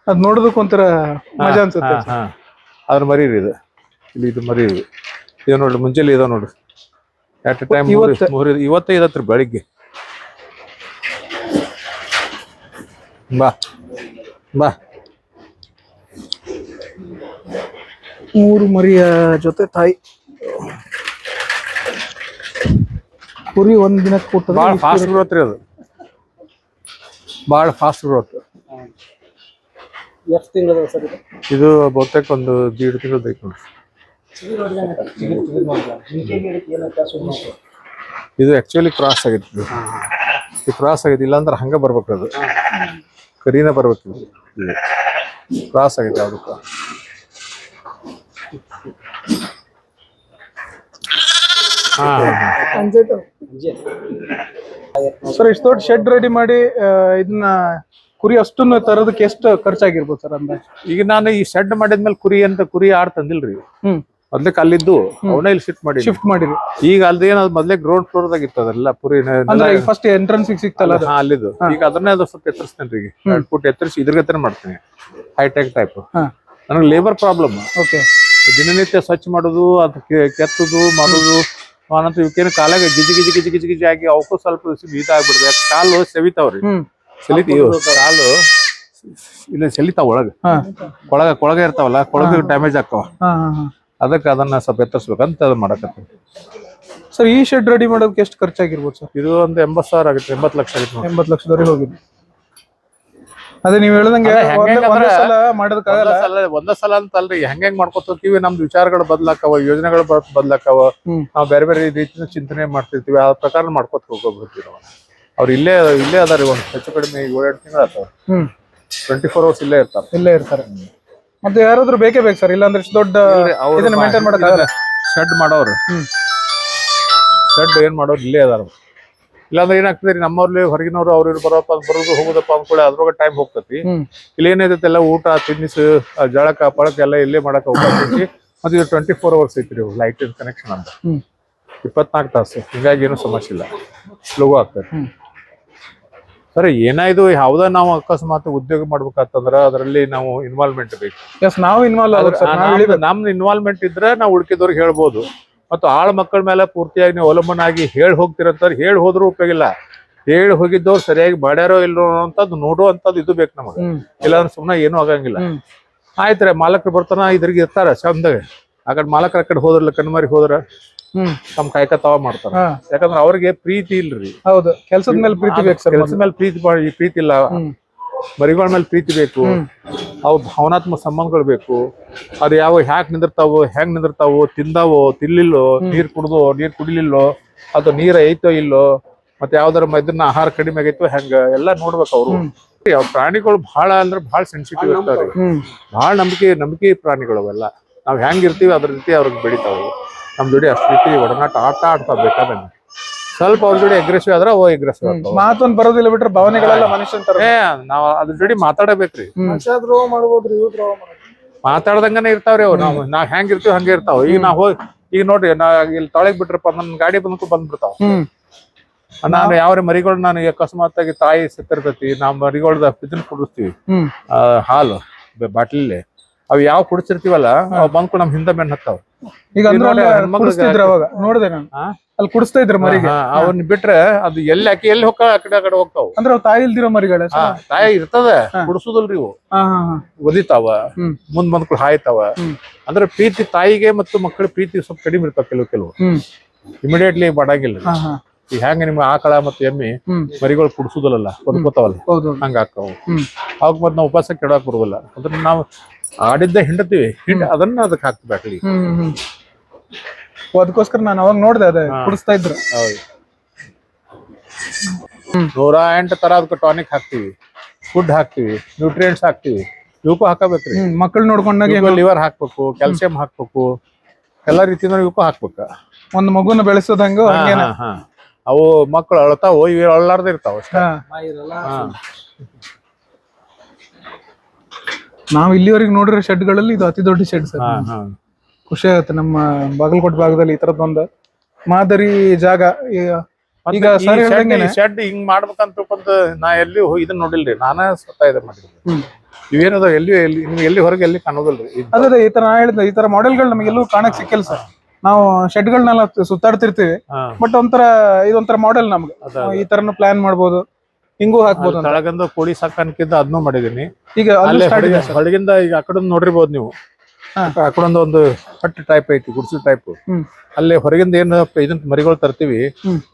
ಅದ್ ನೋಡೋದಕ್ಕೆ ಒಂಥರ ಮಜಾ ಅನ್ಸುತ್ತೆ. ಹಾ, ಹಾ. ಅದ್ರ ಮರಿ ರೀ ಇದು. ಇಲ್ಲಿ ಇದು ಮರಿ ಇದು ಇದು ನೋಡ್ರಿ ಮುಂಜಾನೆ ಇದಾವ ನೋಡ್ರಿ. ಅಟ್ ಎ ಟೈಮ್ ಇವತ್ತು- ಮೂರು ಇವತ್ತೇ ಇದತ್ರಿ ಬೆಳಿಗ್ಗೆ. ಬಾ ಬಾ. ಮೂರು ಮರಿಯ ಜೊತೆ ತಾಯಿ. ಕುರಿ ಒಂದ್ ದಿನಕ್ಕೆ ಕೊಟ್ಟರೆ ಭಾಳ ಫಾಸ್ಟ್ ಗ್ರೋತ್ ಅದು. ಭಾಳ ಫಾಸ್ಟ್ ಗ್ರೋತ್ ಎಷ್ಟು ತಿಂಗಳು ಸರ್ ಇದು? ಇದು ಬಹುತೇಕ ಒಂದು ದೀಡ್ ತಿಂಗಳು ಬೇಕು ಇದು ಆಕ್ಚುಲಿ ಕ್ರಾಸ್ ಆಗೈತಿ ಇದು. ಕ್ರಾಸ್ ಆಗೈತಿ ಇಲ್ಲಾಂದ್ರೆ ಹಂಗ ಬರ್ಬೇಕು ಅದು. ಕರೀನ ಬರ್ಬೇಕು ಇದು. ಕ್ರಾಸ್ ಆಗೈತಿ ಹಾಂ ಹಾ. ಸರ್ ಇಷ್ಟು ದೊಡ್ಡ ಶೆಡ್ ರೆಡಿ ಮಾಡಿ ಇದನ್ನ ಕುರಿ ಅಷ್ಟನ್ನು ತರೋದಕ್ಕೆ ಎಷ್ಟು ಖರ್ಚಾಗಿರ್ಬೋದು ಸರ್ ಅಂದ್ರೆ ಈಗ ನಾನು ಈ ಶೆಡ್ ಮಾಡಿದ್ಮೇಲೆ ಕುರಿ ಅಂತ ಕುರಿ ಆಡ್ ತಂದಿಲ್ರಿ. ಮೊದ್ಲಕ್ಕೆ ಅಲ್ಲಿದ್ದು ಅವನ ಇಲ್ಲಿ ಶಿಫ್ಟ್ ಮಾಡಿ ಶಿಫ್ಟ್ ಮಾಡಿರಿ ಈಗ ಅಲ್ದ ಏನಾದ್ರು ಮೊದ್ಲೇ ಗ್ರೌಂಡ್ ಫ್ಲೋರ್ ದಾಗ ಇತ್ತು ಅದೆಲ್ಲ ಪುರಿ ಅಂದ್ರೆ ಫಸ್ಟ್ ಎಂಟ್ರೆನ್ಸ್ ಸಿಕ್ತಲ್ಲ ಅಲ್ಲಿದ್ದು. ಈಗ ಅದನ್ನೇ ಅದು ಸ್ವಲ್ಪ ಎತ್ತರಿಸ್ತೇನೆ ಈಗ. ಎರಡು ಫುಟ್ ಎತ್ತರಿಸಿ ಇದ್ರಗತ್ತೆ ಮಾಡ್ತೀನಿ. ಹೈಟೆಕ್ ಟೈಪ್ ನನಗೆ ಲೇಬರ್ ಪ್ರಾಬ್ಲಮ್ ಓಕೆ ದಿನನಿತ್ಯ ಸ್ವಚ್ಛ ಮಾಡೋದು ಅದಕ್ಕೆ ಕೆತ್ತುದು ಮಾಡೋದು ಅನಂತರ ಇವಕ್ಕೇನು ಕಾಲಾಗ ಗಿಜಿ ಗಿಜಿ ಗಿಜಿ ಗಿಜಿ ಗಿಜಿ ಆಗಿ ಅವಕ್ಕೂ ಸ್ವಲ್ಪ ಇದಾಗ್ಬಿಡ್ತದೆ ಯಾಕೆ ಕಾಲು ಸೆವಿತಾವ್ರಿ. ಕಾಲು ಇಲ್ಲ ಸೆಲಿತಾವ ಒಳಗ. ಕೊಳಗ ಕೊಳಗ ಇರ್ತಾವಲ್ಲ ಕೊಳಗ ಡ್ಯಾಮೇಜ್ ಆಕ್ತಾವ ಅದಕ್ಕೆ ಅದನ್ನ ಸ್ವಲ್ಪ ಎತ್ತರಿಸ್ಬೇಕಂತ ಅದನ್ನ ಮಾಡಕತ್ತೆ. ಸರ್ ಈ ಶೆಡ್ ರೆಡಿ ಮಾಡೋದಕ್ಕೆ ಎಷ್ಟು ಖರ್ಚಾಗಿರ್ಬೋದು ಸರ್? ಇದು ಒಂದು ಎಂಬತ್ತು ಸಾವಿರ ಆಗುತ್ತೆ ಎಂಬತ್ತು ಲಕ್ಷ ಆಗುತ್ತೆ. ಎಂಬತ್ತು ಲಕ್ಷದವರೆಗೆ ಹೋಗಿದೆ. ಅದೇ ನೀವು ಹೇಳ್ದಂಗೆ ಸಲ ಮಾಡೋದಕ್ಕಾಗಲ್ಲ. ಸಲ ಒಂದೇ ಸಲ ಅಂತ ಅಲ್ರಿ ಹೆಂಗ್ ಹೆಂಗ್ ಮಾಡ್ಕೊತ ಹೋಗ್ತೀವಿ ನಮ್ದು ವಿಚಾರಗಳು ಬದ್ಲಾಕವ ಯೋಜನೆಗಳು ಬದ್- ಬದ್ಲಾಕವ. ನಾವು ಬೇರೆ ಬೇರೆ ರೀತಿಯ ಚಿಂತನೆ ಮಾಡ್ತಿರ್ತೀವಿ ಆ ಪ್ರಕಾರ ಮಾಡ್ಕೊತ ಹೋಗ್ಬಿಡ್ತೀವಿ ನಾವು. ಅವ್ರು ಇಲ್ಲೇ ಇಲ್ಲೇ ಅದಾರಿ ಒಂದು ಹೆಚ್ಚು ಕಡಿಮೆ ಏಳೆರಡು ತಿಂಗಳು ಹ್ಮ್. ಟ್ವೆಂಟಿ ಫೋರ್ ಅವರ್ಸ್ ಇಲ್ಲೇ ಇರ್ತಾರೆ. ಇಲ್ಲೇ ಇರ್ತಾರೆ. ಮತ್ತೆ ಯಾರಾದ್ರೂ ಬೇಕೇ ಬೇಕು ಸರ್ ಇಲ್ಲಾಂದ್ರೆ ಇಷ್ಟು ದೊಡ್ಡ ಇದನ್ನ ಮೇಂಟೈನ್ ಮಾಡೋಕ್ಕಾಗಲ್ಲ. ಶೆಡ್ ಮಾಡೋರು. ಹ್ಮ್. ಶೆಡ್ ಏನ್ ಮಾಡೋರು ಇಲ್ಲೇ ಅದಾರ ಇಲ್ಲಾಂದ್ರೆ ಏನಾಗ್ತದೆ ರೀ ನಮ್ಮವ್ರಲ್ಲಿ ಹೊರಗಿನವ್ರು ಅವ್ರ ಇವ್ರು ಬರೋಪ್ಪ ಬರೋದು ಹೋಗುದಪ್ಪ ಅಂದ್ಕೊಳ್ಳಿ ಅದ್ರೊಳಗೆ ಟೈಮ್ ಹೋಗ್ತತಿ. ಇಲ್ಲಿ ಏನೈತೆ ಎಲ್ಲ ಊಟ ತಿನ್ನಿಸು ಜಳಕ ಪಳಕ ಎಲ್ಲ ಇಲ್ಲೇ ಮಾಡಕ್ ಐತಿ. ಮತ್ತೆ ಇದು ಟ್ವೆಂಟಿ ಫೋರ್ ಅವರ್ಸ್ ಐತಿ ರೀ ಲೈಟ್ ಕನೆಕ್ಷನ್ ಅಂತ. ಇಪ್ಪತ್ನಾಲ್ಕು ತಾಸು ಹಿಂಗಾಗಿ ಏನು ಸಮಸ್ಯೆ ಇಲ್ಲ. ಸ್ಲೋ ಆಗ್ತದೆ. ಸರಿ ಏನಾಯ್ತು ಯಾವ್ದ ನಾವು ಅಕಸ್ಮಾತ್ ಉದ್ಯೋಗ ಮಾಡ್ಬೇಕಂತಂದ್ರ ಅದರಲ್ಲಿ ನಾವು ಇನ್ವಾಲ್ವ್ಮೆಂಟ್ ಬೇಕು. ನಾವು ಇನ್ವಾಲ್ವ್ ನಮ್ದು ಇನ್ವಾಲ್ವ್ಮೆಂಟ್ ಇದ್ರೆ ನಾವು ಹುಡುಕಿದವ್ರಿಗೆ ಹೇಳ್ಬೋದು. ಮತ್ತು ಆಳ್ ಮಕ್ಕಳ ಮೇಲೆ ಪೂರ್ತಿಯಾಗಿ ನೀವು ಅವಲಂಬನಾಗಿ ಹೇಳಿ ಹೋಗ್ತಿರಂತಾರೆ ಹೇಳಿ ಹೋದ್ರೂ ಉಪಯೋಗ ಇಲ್ಲ. ಹೇಳಿ ಹೋಗಿದ್ದವ್ರು ಸರಿಯಾಗಿ ಮಾಡ್ಯಾರೋ ಇಲ್ಲೋ ಅಂತದ್ದು ನೋಡುವಂಥದ್ದು ಇದು ಬೇಕು ನಮಗೆ. ಇಲ್ಲ ಇಲ್ಲಾಂದ್ರೆ ಸುಮ್ಮನೆ ಏನೂ ಆಗಂಗಿಲ್ಲ. ಆಯ್ತು ರೀ ಮಾಲಕರು ಬರ್ತಾನ ಇದ್ರಿಗೆ ಇರ್ತಾರ ಚಂದಾಗ ಆ ಕಡೆ ಮಾಲಕರ ಕಡೆ ಹೋದ್ರಲ್ಲ ಕಣ್ಮಾರಿ ಹೋದ್ರ ಹ್ಮ್. ತಮ್ಮ ಕಾಯ್ಕ ತಾವ ಮಾಡ್ತಾರ ಯಾಕಂದ್ರೆ ಅವ್ರಿಗೆ ಪ್ರೀತಿ ಇಲ್ರಿ. ಹೌದು. ಕೆಲಸದ ಮೇಲೆ ಪ್ರೀತಿ ಬೇಕು ಸರ್ ಕೆಲಸ ಮೇಲೆ ಪ್ರೀತಿ ಮಾಡಿ ಪ್ರೀತಿ ಇಲ್ಲ. ಮರಿಗಳ ಮೇಲೆ ಪ್ರೀತಿ ಬೇಕು. ಅವು ಭಾವನಾತ್ಮಕ ಸಂಬಂಧಗಳು ಬೇಕು. ಅದು ಯಾವ ಹ್ಯಾಕ್ ನಿಂದಿರ್ತಾವೋ ಹೆಂಗ್ ನಿಂದಿರ್ತಾವೋ ತಿಂದಾವೋ ತಿನ್ಲಿಲ್ಲೋ ನೀರ್ ಕುಡ್ದೋ ನೀರ್ ಕುಡಿಲಿಲ್ಲೋ ಅದು ನೀರ ಐತೋ ಇಲ್ಲೋ ಮತ್ತೆ ಯಾವ್ದಾರ ಇದನ್ನ ಆಹಾರ ಕಡಿಮೆ ಆಗೈತೋ ಹೆಂಗ ಎಲ್ಲ ನೋಡ್ಬೇಕು ಅವರು. ಯಾವ ಪ್ರಾಣಿಗಳು ಬಹಳ ಅಂದ್ರೆ ಬಹಳ ಸೆನ್ಸಿಟಿವ್ ಇರ್ತಾವ್ರಿ ಬಹಳ ನಂಬಿಕೆ ನಂಬಿಕೆ ಪ್ರಾಣಿಗಳು ಅವೆಲ್ಲ. ನಾವ್ ಹೆಂಗ್ ಇರ್ತೀವಿ ಅದ್ರ ರೀತಿ ಅವ್ರಿಗೆ ಬೆಳಿತಾವ್. ನಮ್ ಜೋಡಿ ಅಷ್ಟು ರೀತಿ ಒಡನಾಟ ಆಟ ಆಡ್ತಾ ಬೇಕಾದಂಗೆ ಸ್ವಲ್ಪ ಅವ್ರ ಜೋಡಿ ಅಗ್ರೆಸಿವ್ ಆದ್ರೆ ಓ ಅಗ್ರೆಸಿವ್ ಮಾತೊಂದು ಬರೋದಿಲ್ಲ ಬಿಟ್ರೆ ಭಾವನೆಗಳೆಲ್ಲ ಮನುಷ್ಯನ್ ತರ. ಏ ನಾವ್ ಅದ್ರ ಜೋಡಿ ಮಾತಾಡಬೇಕ್ರಿ. ಮನುಷ್ಯ ದ್ರೋಹ ಮಾಡ್ಬೋದ್ರಿ ಇವ್ ದ್ರೋಹ ಮಾತಾಡ್ದಂಗನೆ ಇರ್ತಾವ್ರಿ ಅವ್ರು. ನಾವ್ ನಾವ್ ಹೆಂಗ್ ಇರ್ತೀವಿ ಹಂಗೆ ಇರ್ತಾವ. ಈಗ ನಾವ್ ಹೋಗಿ ಈಗ ನೋಡ್ರಿ ನಾ ಇಲ್ಲಿ ತೊಳಗ್ ಬಿಟ್ರಪ್ಪ ನನ್ ಗಾಡಿ ಬಂದ್ಕು ಬಂದ್ಬಿಡ್ತಾವ. ನಾನು ಯಾವ ಮರಿಗಳು ನಾನು ಅಕಸ್ಮಾತ್ ಆಗಿ ತಾಯಿ ಸತ್ತಿರ್ತೈತಿ ನಾವ್ ಮರಿಗಳ್ದ ಇದನ್ನ ಕುಡಿಸ್ತೀವಿ. ಆ, ಹಾಲು ಬಾಟ್ಲಿ ಅವ್ ಯಾವ ಕುಡಿಸಿರ್ತೀವಲ್ಲ ಅವ್ ಬಂದ್ಕೊಂಡು ನಮ್ ಹಿಂದೆ ಬೆನ್ ಹತ್ತಾವ. ಈಗ ಅಂದ್ರೆ ನೋಡಿ, ಕುಡಿಸ್ತಿದ್ರು ಅವಾಗ. ನೋಡಿದೆ ನಾನು? ಅಲ್ಲಿ ಕುಡಿಸ್ತಾ ಇದ್ರು ಮರಿಗೆ. ಅವನ್ ಬಿಟ್ರೆ ಅದು ಎಲ್ಲಿ ಆಕಿ ಎಲ್ಲಿ ಹೋಗ್ತಾವ ಆ ಕಡೆ ಆ ಕಡೆ ಹೋಗ್ತಾವ. ಅಂದ್ರೆ ಅವ್ ತಾಯಿ ಇಲ್ದಿರೋ ಮರಿಗಳ ಹಾ ತಾಯಿ ಇರ್ತದ. ಕುಡಿಸೋದಲ್ರಿ ಇವು. ಒದಿತಾವ. ಮುಂದ್ ಬಂದ್ಕೊಂಡು ಹಾಯ್ತಾವ. ಅಂದ್ರೆ ಪ್ರೀತಿ ತಾಯಿಗೆ ಮತ್ತು ಮಕ್ಕಳ ಪ್ರೀತಿ ಸ್ವಲ್ಪ ಕಡಿಮೆ ಇರ್ತಾವ ಕೆಲವು ಕೆಲವು. ಇಮಿಡಿಯೇಟ್ಲಿ ಬಡಾಗಿಲ್ಲ ಈಗ ಹೆಂಗ ನಿಮ್ಮ ಆಕಳ ಮತ್ತು ಎಮ್ಮಿ ಮರಿಗಳು ಕುಡಿಸೋದಲ್ಲ ಬದುಕೋತಾವಲ್ಲ ಹೌದು ಹಂಗ ಹ್ಮ್. ಅವಾಗ ಮತ್ತೆ ನಾವು ಉಪವಾಸ ಕೆಡಕ್ ಬರುವಲ್ಲ. ಅದನ್ನ ನಾವು ಆಡಿದ್ದ ಹಿಂಡತೀವಿ ಹಿಂಡ ಅದನ್ನ ಅದಕ್ಕೆ ಹಾಕ್ಬೇಕಲ್ಲಿ ಹ್ಮ್ ಹ್ಮ್. ಅದಕ್ಕೋಸ್ಕರ ನಾನು ಅವಾಗ ನೋಡ್ದೆ ಅದೇ ಕುಡಿಸ್ತಾ ಇದ್ರು. ಹೌದು. ನೂರ ಎಂಟು ತರ ಅದಕ್ಕೆ ಟಾನಿಕ್ ಹಾಕ್ತಿವಿ. ಫುಡ್ ಹಾಕ್ತಿವಿ ನ್ಯೂಟ್ರಿಯೆಂಟ್ಸ್ ಹಾಕ್ತಿವಿ. ಇವಕ್ಕೂ ಹಾಕಬೇಕ್ರಿ. ಮಕ್ಕಳು ನೋಡ್ಕೊಂಡಾಗ ಲಿವರ್ ಹಾಕ್ಬೇಕು ಕ್ಯಾಲ್ಸಿಯಂ ಹಾಕ್ಬೇಕು. ಎಲ್ಲಾ ರೀತಿಯಿಂದ ಇವಕ್ಕೂ ಹಾಕ್ಬೇಕು. ಒಂದ್ ಮಗುನ ಬೆಳೆಸೋದಂಗ. ಅವು ಮಕ್ಕಳು ಅಳತಾವ ಇವ್ ಅಳ್ಳಾರ್ದ ಇರ್ತಾವ. ನಾವ್ ಇಲ್ಲಿವರೆಗೆ ನೋಡಿರೋ ಶೆಡ್ಗಳಲ್ಲಿ ಇದು ಅತಿ ದೊಡ್ಡ ಶೆಡ್ ಸರ್. ಖುಷಿ ಆಗುತ್ತೆ. ನಮ್ಮ ಬಾಗಲಕೋಟೆ ಭಾಗದಲ್ಲಿ ಈ ತರದೊಂದು ಮಾದರಿ ಜಾಗ. ಈಗ- ಸರ್ ಹೇಳ್ದಂಗೆನೆ ಶೆಡ್ ಹಿಂಗ್ ಮಾಡ್ಬೇಕಂತ ನಾ ಎಲ್ಲಿ ಇದನ್ನ ನೋಡಿಲ್ರಿ. ನಾನೇ ಸ್ವತಃ ಇದ ಮಾಡಿದ್ರಿ. ಇವೇನದ ಎಲ್ಲಿ ಎಲ್ಲಿ ನಿಮ್ಗೆ ಎಲ್ಲಿ ಹೊರಗೆ ಎಲ್ಲಿ ಕಾಣೋದಲ್ರಿ? ಇದು. ಅದೇ ಈ ತರ ನಾ ಹೇಳಿದ್ದೆ ಈ ತರ ಮಾಡೆಲ್ಗಳು ನಮಗೆ ಎಲ್ಲೂ ಕಾಣಕ್ ಸಿಕ್ಕಿಲ್ಲ ಸರ್. ನಾವು ಶೆಡ್ಗಳನ್ನೆಲ್ಲ ಸುತ್ತಾಡ್ತಿರ್ತೀವಿ. ಹಾ. ಬಟ್ ಒಂಥರ ಇದೊಂಥರ ಮಾಡೆಲ್ ನಮ್ಗೆ. ಈ ತರನು ಪ್ಲಾನ್ ಮಾಡ್ಬೋದು. ಹಿಂಗೂ ಹಾಕ್ಬೋದು ಅಂತ. ತಳಗಂದು ಕೋಳಿ ಸಾಕಾಣಿಕೆಯಿಂದ ಅದನ್ನೂ ಮಾಡಿದೀನಿ. ಈಗ ಅಲ್ಲಿ ಅಲ್ಲೇ ಸ್ಟಾರ್ಟ್ ಇದೆ ಹೊರಗಿಂದ ಈಗ ಆ ಕಡೆ ನೋಡಿರ್ಬೋದು ನೀವು. ಹಾ. ಆ ಕಡೆಂದ ಒಂದು ಹಟ್ ಟೈಪ್ ಐತಿ ಗುಡ್ಸು ಟೈಪ್ ಅಲ್ಲಿ ಹೊರಗಿಂದ ಏನು ಇದನ್ನ ಮರಿಗಳು ತರ್ತೀವಿ.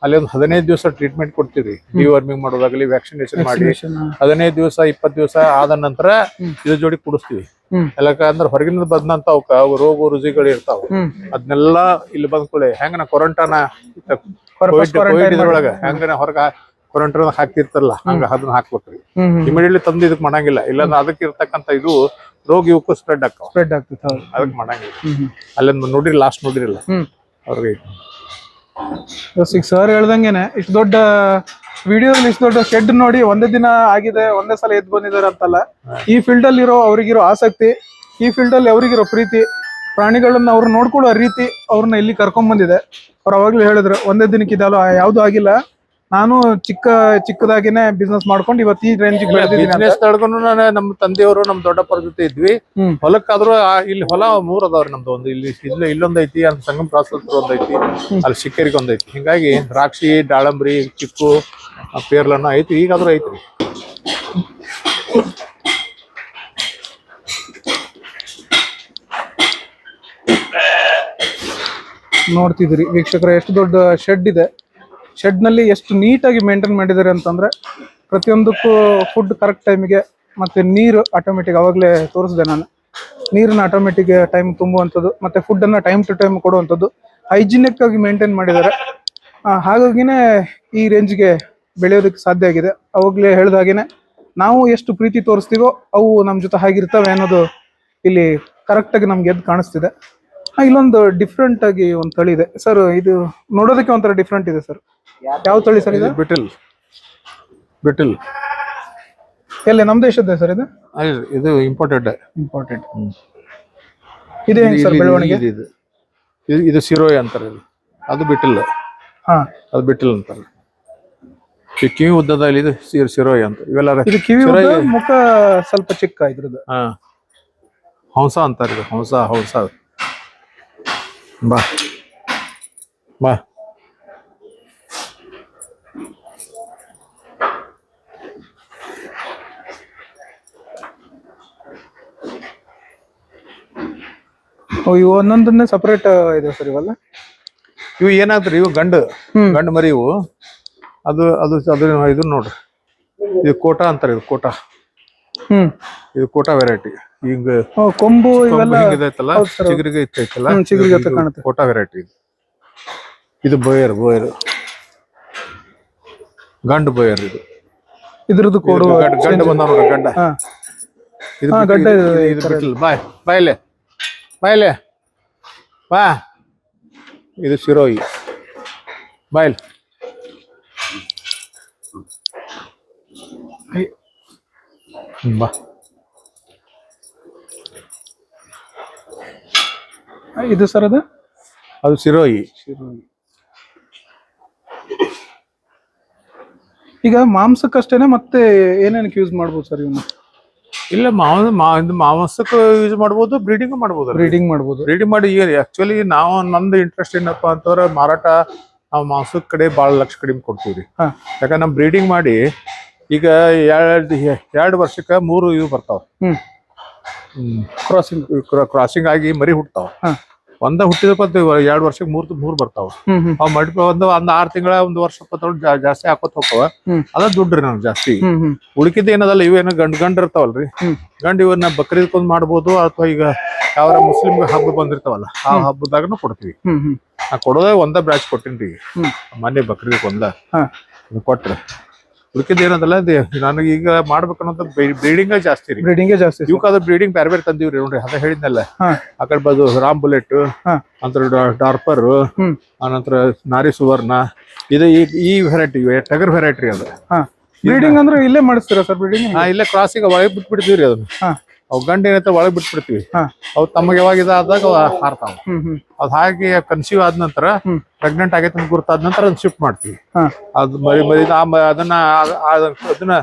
ಅಲ್ಲಿ ಒಂದು ಹದಿನೈದು ದಿವಸ ಟ್ರೀಟ್ಮೆಂಟ್ ಕೊಡ್ತೀವಿ. ಡಿವರ್ಮಿಂಗ್ ಮಾಡೋದಾಗ್ಲಿ ವ್ಯಾಕ್ಸಿನೇಷನ್ ಮಾಡಿ. ಹದಿನೈದು ದಿವಸ ಇಪ್ಪತ್ತು ದಿವಸ ಆದ ನಂತರ. ಇದ್ರ ಜೋಡಿ ಕುಡಿಸ್ತೀವಿ. ಎಲ್ಲಕಂದ್ರೆ ಹೊರಗಿಂದ ಅಂದ್ರೆ ಹೊರಗಿನಿಂದ ಬಂದಂತ ಅವಕ್ಕ ಅವು ರೋಗ ರುಜಿಗಳು ಇರ್ತಾವ. ಅದನ್ನೆಲ್ಲ ಇಲ್ಲಿ ಬಂದ್ಕೊಳ್ಳಿ ಹೆಂಗ ನಾ ಕೊರಂಟಾನ ಒಳಗ ಕೋವಿಡ್ ಇದ್ರೊಳಗ ಹೆಂಗ ಹೊರಗ ಕೊರಂಟನ ಹಾಕ್ತಿರ್ತಲ್ಲ ಹಂಗ ಅದನ್ನ ಹಾಕ್ಬೇಕ್ರಿ. ಇಮಿಡಿಯೇಟ್ಲಿ ತಂದು ಇದಕ್ ಮಾಡಂಗಿಲ್ಲ. ಇಲ್ಲಾಂದ್ರೆ ಅದಕ್ಕೆ ಇರ್ತಕ್ಕಂಥ ಇದು ರೋಗ ಇವಕ್ಕೂ ಸ್ಪ್ರೆಡ್ ಆಕಾವ ಸ್ಪ್ರೆಡ್ ಆಗ್ತೈತೆ ಹೌದು. ಅದಕ್ಕೆ ಮಾಡಂಗಿಲ್ಲ. ಅಲ್ಲೊಂದು ನೋಡ್ರಿ ಲಾಸ್ಟ್ ನೋಡಿರಲ್ಲ. ಹ್ಮ್. ಅವ್ರಿಗೆ ಈಗ ಸರ್ ಹೇಳ್ದಂಗೆನೆ ಇಷ್ಟು ದೊಡ್ಡ ವಿಡಿಯೋದಲ್ಲಿ ಇಷ್ಟು ದೊಡ್ಡ ಶೆಡ್ ನೋಡಿ ಒಂದೇ ದಿನ ಆಗಿದೆ ಒಂದೇ ಸಲ ಎದ್ದು ಬಂದಿದ್ದಾರೆ ಅಂತಲ್ಲ. ಈ ಫೀಲ್ಡ್ ಅಲ್ಲಿ ಇರೋ ಅವ್ರಿಗಿರೋ ಆಸಕ್ತಿ ಈ ಫೀಲ್ಡ್ ಅಲ್ಲಿ ಅವ್ರಿಗಿರೋ ಪ್ರೀತಿ ಪ್ರಾಣಿಗಳನ್ನ ಅವ್ರು ನೋಡ್ಕೊಳ್ಳೋ ರೀತಿ ಅವ್ರನ್ನ ಇಲ್ಲಿ ಕರ್ಕೊಂಡ್ ಬಂದಿದೆ. ಅವ್ರು ಅವಾಗ್ಲೂ ಹೇಳಿದ್ರು ಒಂದೇ ದಿನಕ್ಕೆ ಇದಲ್ಲ ಯಾವ್ದು ಆಗಿಲ್ಲ. ನಾನು ಚಿಕ್ಕ ಚಿಕ್ಕದಾಗಿನೇ ಬಿಸ್ನೆಸ್ ಮಾಡ್ಕೊಂಡು ಇವತ್ತು ಈ ಅಂತ. ಬಿಸ್ನೆಸ್ ತಡ್ಕೊಂಡು ನಾನು ನಮ್ಮ ತಂದೆಯವರು ನಮ್ಮ ದೊಡ್ಡಪ್ಪರ ಜೊತೆ ಇದ್ವಿ. ಹೊಲಕ್ಕಾದ್ರೂ ಇಲ್ಲಿ ಹೊಲ ಮೂರ್ ಅದಾವ್ರಿ ನಮ್ದು ಒಂದು. ಇಲ್ಲಿ ಇಲ್ಲ ಇಲ್ಲೊಂದೈತಿ ಅಲ್ಲಿ ಸಂಗಮ ಪ್ರಾಸಸ್ ಒಂದೈತಿ ಐತಿ ಅಲ್ಲಿ ಶಿಕ್ಕೇರಿಗೆ ಒಂದೈತಿ. ಐತಿ ಹಿಂಗಾಗಿ ದ್ರಾಕ್ಷಿ ದಾಳಂಬ್ರಿ ಚಿಕ್ಕು ಪೇರ್ಲನ್ನ ಐತಿ ಈಗಾದ್ರೂ ಐತ್ರಿ. ನೋಡ್ತಿದ್ರಿ ವೀಕ್ಷಕರ ಎಷ್ಟು ದೊಡ್ಡ ಶೆಡ್ ಇದೆ. ಶೆಡ್ನಲ್ಲಿ ಎಷ್ಟು ನೀಟಾಗಿ ಮೇಂಟೈನ್ ಮಾಡಿದ್ದಾರೆ ಅಂತಂದ್ರೆ ಪ್ರತಿಯೊಂದಕ್ಕೂ ಫುಡ್ ಕರೆಕ್ಟ್ ಟೈಮಿಗೆ ಮತ್ತೆ ನೀರು ಆಟೋಮೆಟಿಕ್ ಅವಾಗಲೇ ತೋರಿಸಿದೆ ನಾನು. ನೀರನ್ನ ಆಟೋಮೆಟಿಕ್ ಟೈಮ್ ತುಂಬುವಂಥದ್ದು, ಮತ್ತೆ ಫುಡ್ ಅನ್ನ ಟೈಮ್ ಟು ಟೈಮ್ ಕೊಡುವಂಥದ್ದು ಹೈಜಿನಿಕ್ ಆಗಿ ಮೇಂಟೈನ್ ಮಾಡಿದ್ದಾರೆ. ಹಾಗಾಗಿನೇ ಈ ರೇಂಜ್ಗೆ ಬೆಳೆಯೋದಕ್ಕೆ ಸಾಧ್ಯ ಆಗಿದೆ. ಅವಾಗಲೇ ಹೇಳ್ದಾಗೇನೆ ನಾವು ಎಷ್ಟು ಪ್ರೀತಿ ತೋರಿಸ್ತೀವೋ ಅವು ನಮ್ಮ ಜೊತೆ ಹಾಗಿರ್ತವೆ ಅನ್ನೋದು ಇಲ್ಲಿ ಕರೆಕ್ಟಾಗಿ ನಮ್ಗೆ ಎದ್ದು ಕಾಣಿಸ್ತಿದೆ. ಇಲ್ಲೊಂದು ಡಿಫ್ರೆಂಟ್ ಆಗಿ ಒಂದು ತಳಿ ಇದೆ. ಸರ್ ಇದು ನೋಡೋದಕ್ಕೆ ಒಂಥರ ಡಿಫ್ರೆಂಟ್ ಇದೆ ಸರ್ ಯಾವ ತಳಿ ಸರ್ ಇದು? ಬಿಟಿಲ್. ಬಿಟಲ್. ಎಲ್ಲಿ ನಮ್ಮ ದೇಶದ್ದೇ ಸರ್ ಇದು? ಇದು ಇಂಪಾರ್ಟೆಂಟ್ ಇಂಪಾರ್ಟೆಂಟ್ ಇದು ಹೆಂಗ್ ಸರ್ ಬೆಳವಣಿಗೆ? ಇದು ಇದು ಇದು- ಇದು ಸಿರೋಯ್ ಅಂತಾರೆ ಇದು. ಅದು ಬಿಟಲ್. ಹಾ. ಅದು ಬಿಟಲ್ ಅಂತಾರೆ. ಈ ಕಿವಿ ಉದ್ದದಲ್ಲಿ ಇದು ಸಿರ್ ಸಿರೋಯ್ ಅಂತ. ಇವೆಲ್ಲ ಇದು ಕಿವಿ ಉದ್ದ, ಮುಖ ಸ್ವಲ್ಪ ಚಿಕ್ಕ ಇದ್ರದ್ದು. ಹಾ. ಹಂಸ ಅಂತಾರೆ ಇದು ಹಂಸ ಹಂಸ. ಬಾ. ಬಾ. ಇವು ಒಂದೊಂದನ್ನೇ ಸಪರೇಟ್ ಇದೆ ಸರ್ ಇವಲ್ಲ? ಇವು ಏನಾದ್ರೂ ಇವು ಗಂಡು. ಗಂಡು ಮರಿ ಇವು. ಅದು ಅದು ಅದ್ರ ಇದು ನೋಡ್ರಿ. ಇದು ಕೋಟ ಅಂತಾರೆ ಇದು ಕೋಟಾ. ಇದು ಕೋಟಾ ವೆರೈಟಿ. ಈಗ ಕೊಂಬು ಇವೆಲ್ಲ ಚಿಗರಿಗೆ ಇತ್ತೈತಲ್ಲ ಚಿಗುರಿಗೆ ಕಾಣುತ್ತೆ. ಕೋಟಾ ವೆರೈಟಿ ಇದು. ಇದು ಬೋಯರ್ ಬೋಯರ್. ಗಂಡು ಬೋಯರ್ ಇದು. ಇದ್ರದ್ದು ಕೋಡು ಗಂಡು ಬಂದ ನೋಡ್ರಿ ಗಂಡ. ಇದು ಗಂಡ ಇದು- ಬಿಟ್ಟಿಲ್ಲ ಬಾಯ್ ಬಾಯ್ಲೆ ಬಾಯ್ಲೆ ಬಾ ಇದು ಶಿರೋಯಿ. ಬಾಯ್ಲ್ ಬಾ. ಇದು ಸರ್ ಅದು? ಅದು ಸಿರೋಯಿ ಈಗ ಮಾಂಸಕ್ಕಷ್ಟೇನೆ ಮತ್ತೆ ಏನೇನಕ್ಕೆ ಯೂಸ್ ಮಾಡ್ಬೋದು ಸರ್ ಇವನು? ಇಲ್ಲ ಮಾವ ಮಾ ಇದು ಮಾಂಸಕ್ಕೆ ಯೂಸ್ ಮಾಡ್ಬೋದು ಬ್ರೀಡಿಂಗ್ ಮಾಡ್ಬೋದು ಬ್ರೀಡಿಂಗ್ ಮಾಡ್ಬೋದು. ಬ್ರೀಡಿಂಗ್ ಮಾಡಿ ಈಗ ಆಕ್ಚುಲಿ ನಾವು ನಮ್ದು ಇಂಟ್ರೆಸ್ಟ್ ಏನಪ್ಪ ಅಂತಂದ್ರೆ ಮಾರಾಟ ನಾವು ಮಾಂಸದ ಕಡೆ ಭಾಳ ಲಕ್ಷ ಕಡಿಮೆ ಕೊಡ್ತೀವಿ ಹಾ. ಯಾಕಂದ್ರೆ ನಾವು ಬ್ರೀಡಿಂಗ್ ಮಾಡಿ ಈಗ ಎರಡು ಎರಡು ವರ್ಷಕ್ಕೆ ಮೂರು ಇವು ಬರ್ತಾವ. ಕ್ರಾಸಿಂಗ್ ಕ್ರಾಸಿಂಗ್ ಆಗಿ ಮರಿ ಹುಟ್ತಾವ. ಒಂದ ಹುಟ್ಟಿದಪ್ಪ ಎರಡು ವರ್ಷಕ್ಕೆ ಮೂರ್ ಮೂರ್ ಬರ್ತಾವ. ಅವ್ ಮಡಿ ಒಂದು ಒಂದ್ ಆರ್ ತಿಂಗಳ ಒಂದು ವರ್ಷ ಜಾಸ್ತಿ ಹಾಕೋತ ಹೋಗ್ತಾವ. ಅದ ದುಡ್ಡ್ರಿ ನಮ್ಗೆ ಜಾಸ್ತಿ. ಉಳಿಕಿದ ಏನದಲ್ಲ ಇವೇನು ಗಂಡ್ ಗಂಡ್ ಇರ್ತಾವಲ್ರಿ. ಗಂಡ್ ಇವನ್ನ ಬಕ್ರೀದ್ಕೊಂದ್ ಮಾಡ್ಬೋದು ಅಥವಾ ಈಗ ಯಾವ ಮುಸ್ಲಿಂ ಹಬ್ಬ ಬಂದಿರ್ತಾವಲ್ಲ ಆ ಹಬ್ಬದಾಗನು ಕೊಡ್ತೀವಿ. ನಾ ಕೊಡೋದೇ ಒಂದ ಬ್ಯಾಚ್ ಕೊಟ್ಟಿನ್ರಿ. ಮನೆ ಮೊನ್ನೆ ಬಕ್ರೀದ್ ಒಂದ ಕೊಟ್ರೆ. ಉಳಿಕಿದ ಏನದಲ್ಲ ಅದು ನನಗೆ ಈಗ ಮಾಡ್ಬೇಕನ್ನೋದು ಬ್ರೀಡಿಂಗ್ ಜಾಸ್ತಿ ರೀ. ಬ್ರೀಡಿಂಗ್ ಜಾಸ್ತಿ ಇವಕ್ಕಾದ್ರೆ ಇವಕ್ಕಾದ ಬ್ರೀಡಿಂಗ್ ಬೇರೆ ಬೇರೆ ತಂದಿವ್ರಿ ನೋಡ್ರಿ ಅದ ಹೇಳಿದ್ನಲ್ಲ. ಆ ಕಡೆ ಬಂದು ರಾಮ್ ಬುಲೆಟ್ ಹಾ. ನಂತರ ಡಾರ್ಪರ್ ಆನಂತರ ನಾರಿ ಸುವರ್ಣ ಇದು ಈ ವೆರೈಟಿ ಟಗರ್ ವೆರೈಟಿ ಅದು. ಹಾ. ಬ್ರೀಡಿಂಗ್ ಅಂದ್ರೆ ಇಲ್ಲೇ ಮಾಡಿಸ್ತೀರಾ ಸರ್ ಬ್ರೀಡಿಂಗ್ ಇಲ್ಲೇ ಕ್ರಾಸಿಗೆ ಒಳಗೆ ರೀ ಅದನ್ನ. ಅವು ಗಂಡ ಏನೈತೆ ಒಳಗೆ ಬಿಟ್ಬಿಡ್ತೀವಿ. ಅವು ತಮಗೆ ಯಾವಾಗ ಇದಾದಾಗ ಅವು ಹಾರ್ತಾವ. ಅದ್ ಹಾಗೆ ಕನ್ಸೀವ್ ಆದ ನಂತರ. ಪ್ರೆಗ್ನೆಂಟ್ ಆಗೈತೆ ಅಂತ ಗುರ್ತಾದ ನಂತರ ಅದನ್ನ ಶಿಫ್ಟ್ ಮಾಡ್ತೀವಿ. ಅದು ಮರಿ ಮರಿ ಅದನ್ನ ಅದನ್ನ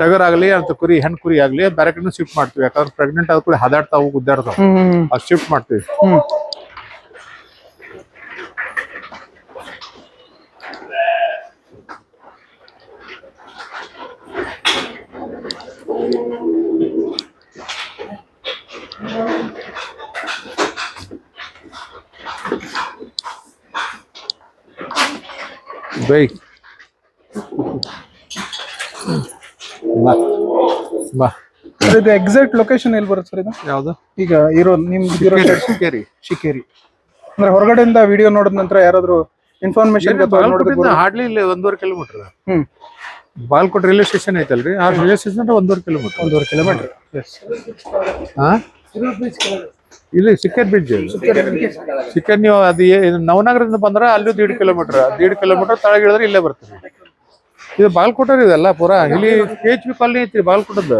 ಟಗರ್ ಆಗಲಿ ಅಂತ ಕುರಿ ಹೆಣ್ ಕುರಿ ಆಗ್ಲಿ ಬೇರೆ ಕಡೆ ಶಿಫ್ಟ್ ಮಾಡ್ತೀವಿ. ಯಾಕಂದ್ರೆ ಪ್ರೆಗ್ನೆಂಟ್ ಆದ ಕೂಡ ಹದಾಡ್ತಾವು ಗುದ್ದಾಡ್ತಾವ ಅದು ಶಿಫ್ಟ್ ಮಾಡ್ತೀವಿ. ಬೈ ಬಾ. ಬಾ. ಸರ್ ಇದು ಎಕ್ಸಾಕ್ಟ್ ಲೊಕೇಶನ್ ಎಲ್ಲಿ ಬರುತ್ತೆ ಸರ್ ಇದು? ಯಾವ್ದು? ಈಗ ಇರೋ ನಿಮ್ದು ಇರೋ ಶಿಕೇರಿ. ಶಿಕೇರಿ. ಅಂದ್ರೆ ಹೊರಗಡೆಯಿಂದ ವಿಡಿಯೋ ನೋಡಿದ ನಂತರ ಯಾರಾದ್ರೂ ಇನ್ಫಾರ್ಮೇಶನ್ ಹಾರ್ಡ್ಲಿ ಇಲ್ಲಿ ಒಂದೂವರೆ ಕಿಲೋಮೀಟರ್ ಹ್ಮ್. ಬಾಲ್ಕೋಟ್ ರೈಲ್ವೆ ಸ್ಟೇಷನ್ ಐತಲ್ರಿ? ಆ ರೈಲ್ವೆ ಸ್ಟೇಷನ್ ಒಂದೂವರೆ ಕಿಲೋಮೀಟರ್ ಒಂದೂವರೆ ಕಿಲೋಮೀಟರ್ ಎಸ್ ಹಾ ಇಲ್ಲಿ ಸಿಕ್ಕರ್ ಬ್ರಿಡ್ಜ್ ಸಿಕ್ಕರ್ ನೀವು ಅದು ನವನಗರದಿಂದ ಬಂದ್ರೆ ಅಲ್ಲೂ ದೀಡ್ ಕಿಲೋಮೀಟರ್ ದೀಡ್ ಕಿಲೋಮೀಟರ್ ತಳಗ ಇಳಿದ್ರೆ ಇಲ್ಲೇ ಬರ್ತೀವಿ ಇದು ಬಾಲ್ಕೋಟರ್ ಇದೆಲ್ಲ ಪೂರಾ? ಇಲ್ಲಿ ಕೆ ಎಚ್ ಬಿ ಕಾಲನಿ ಐತ್ರಿ ಬಾಲ್ಕೋಟದ.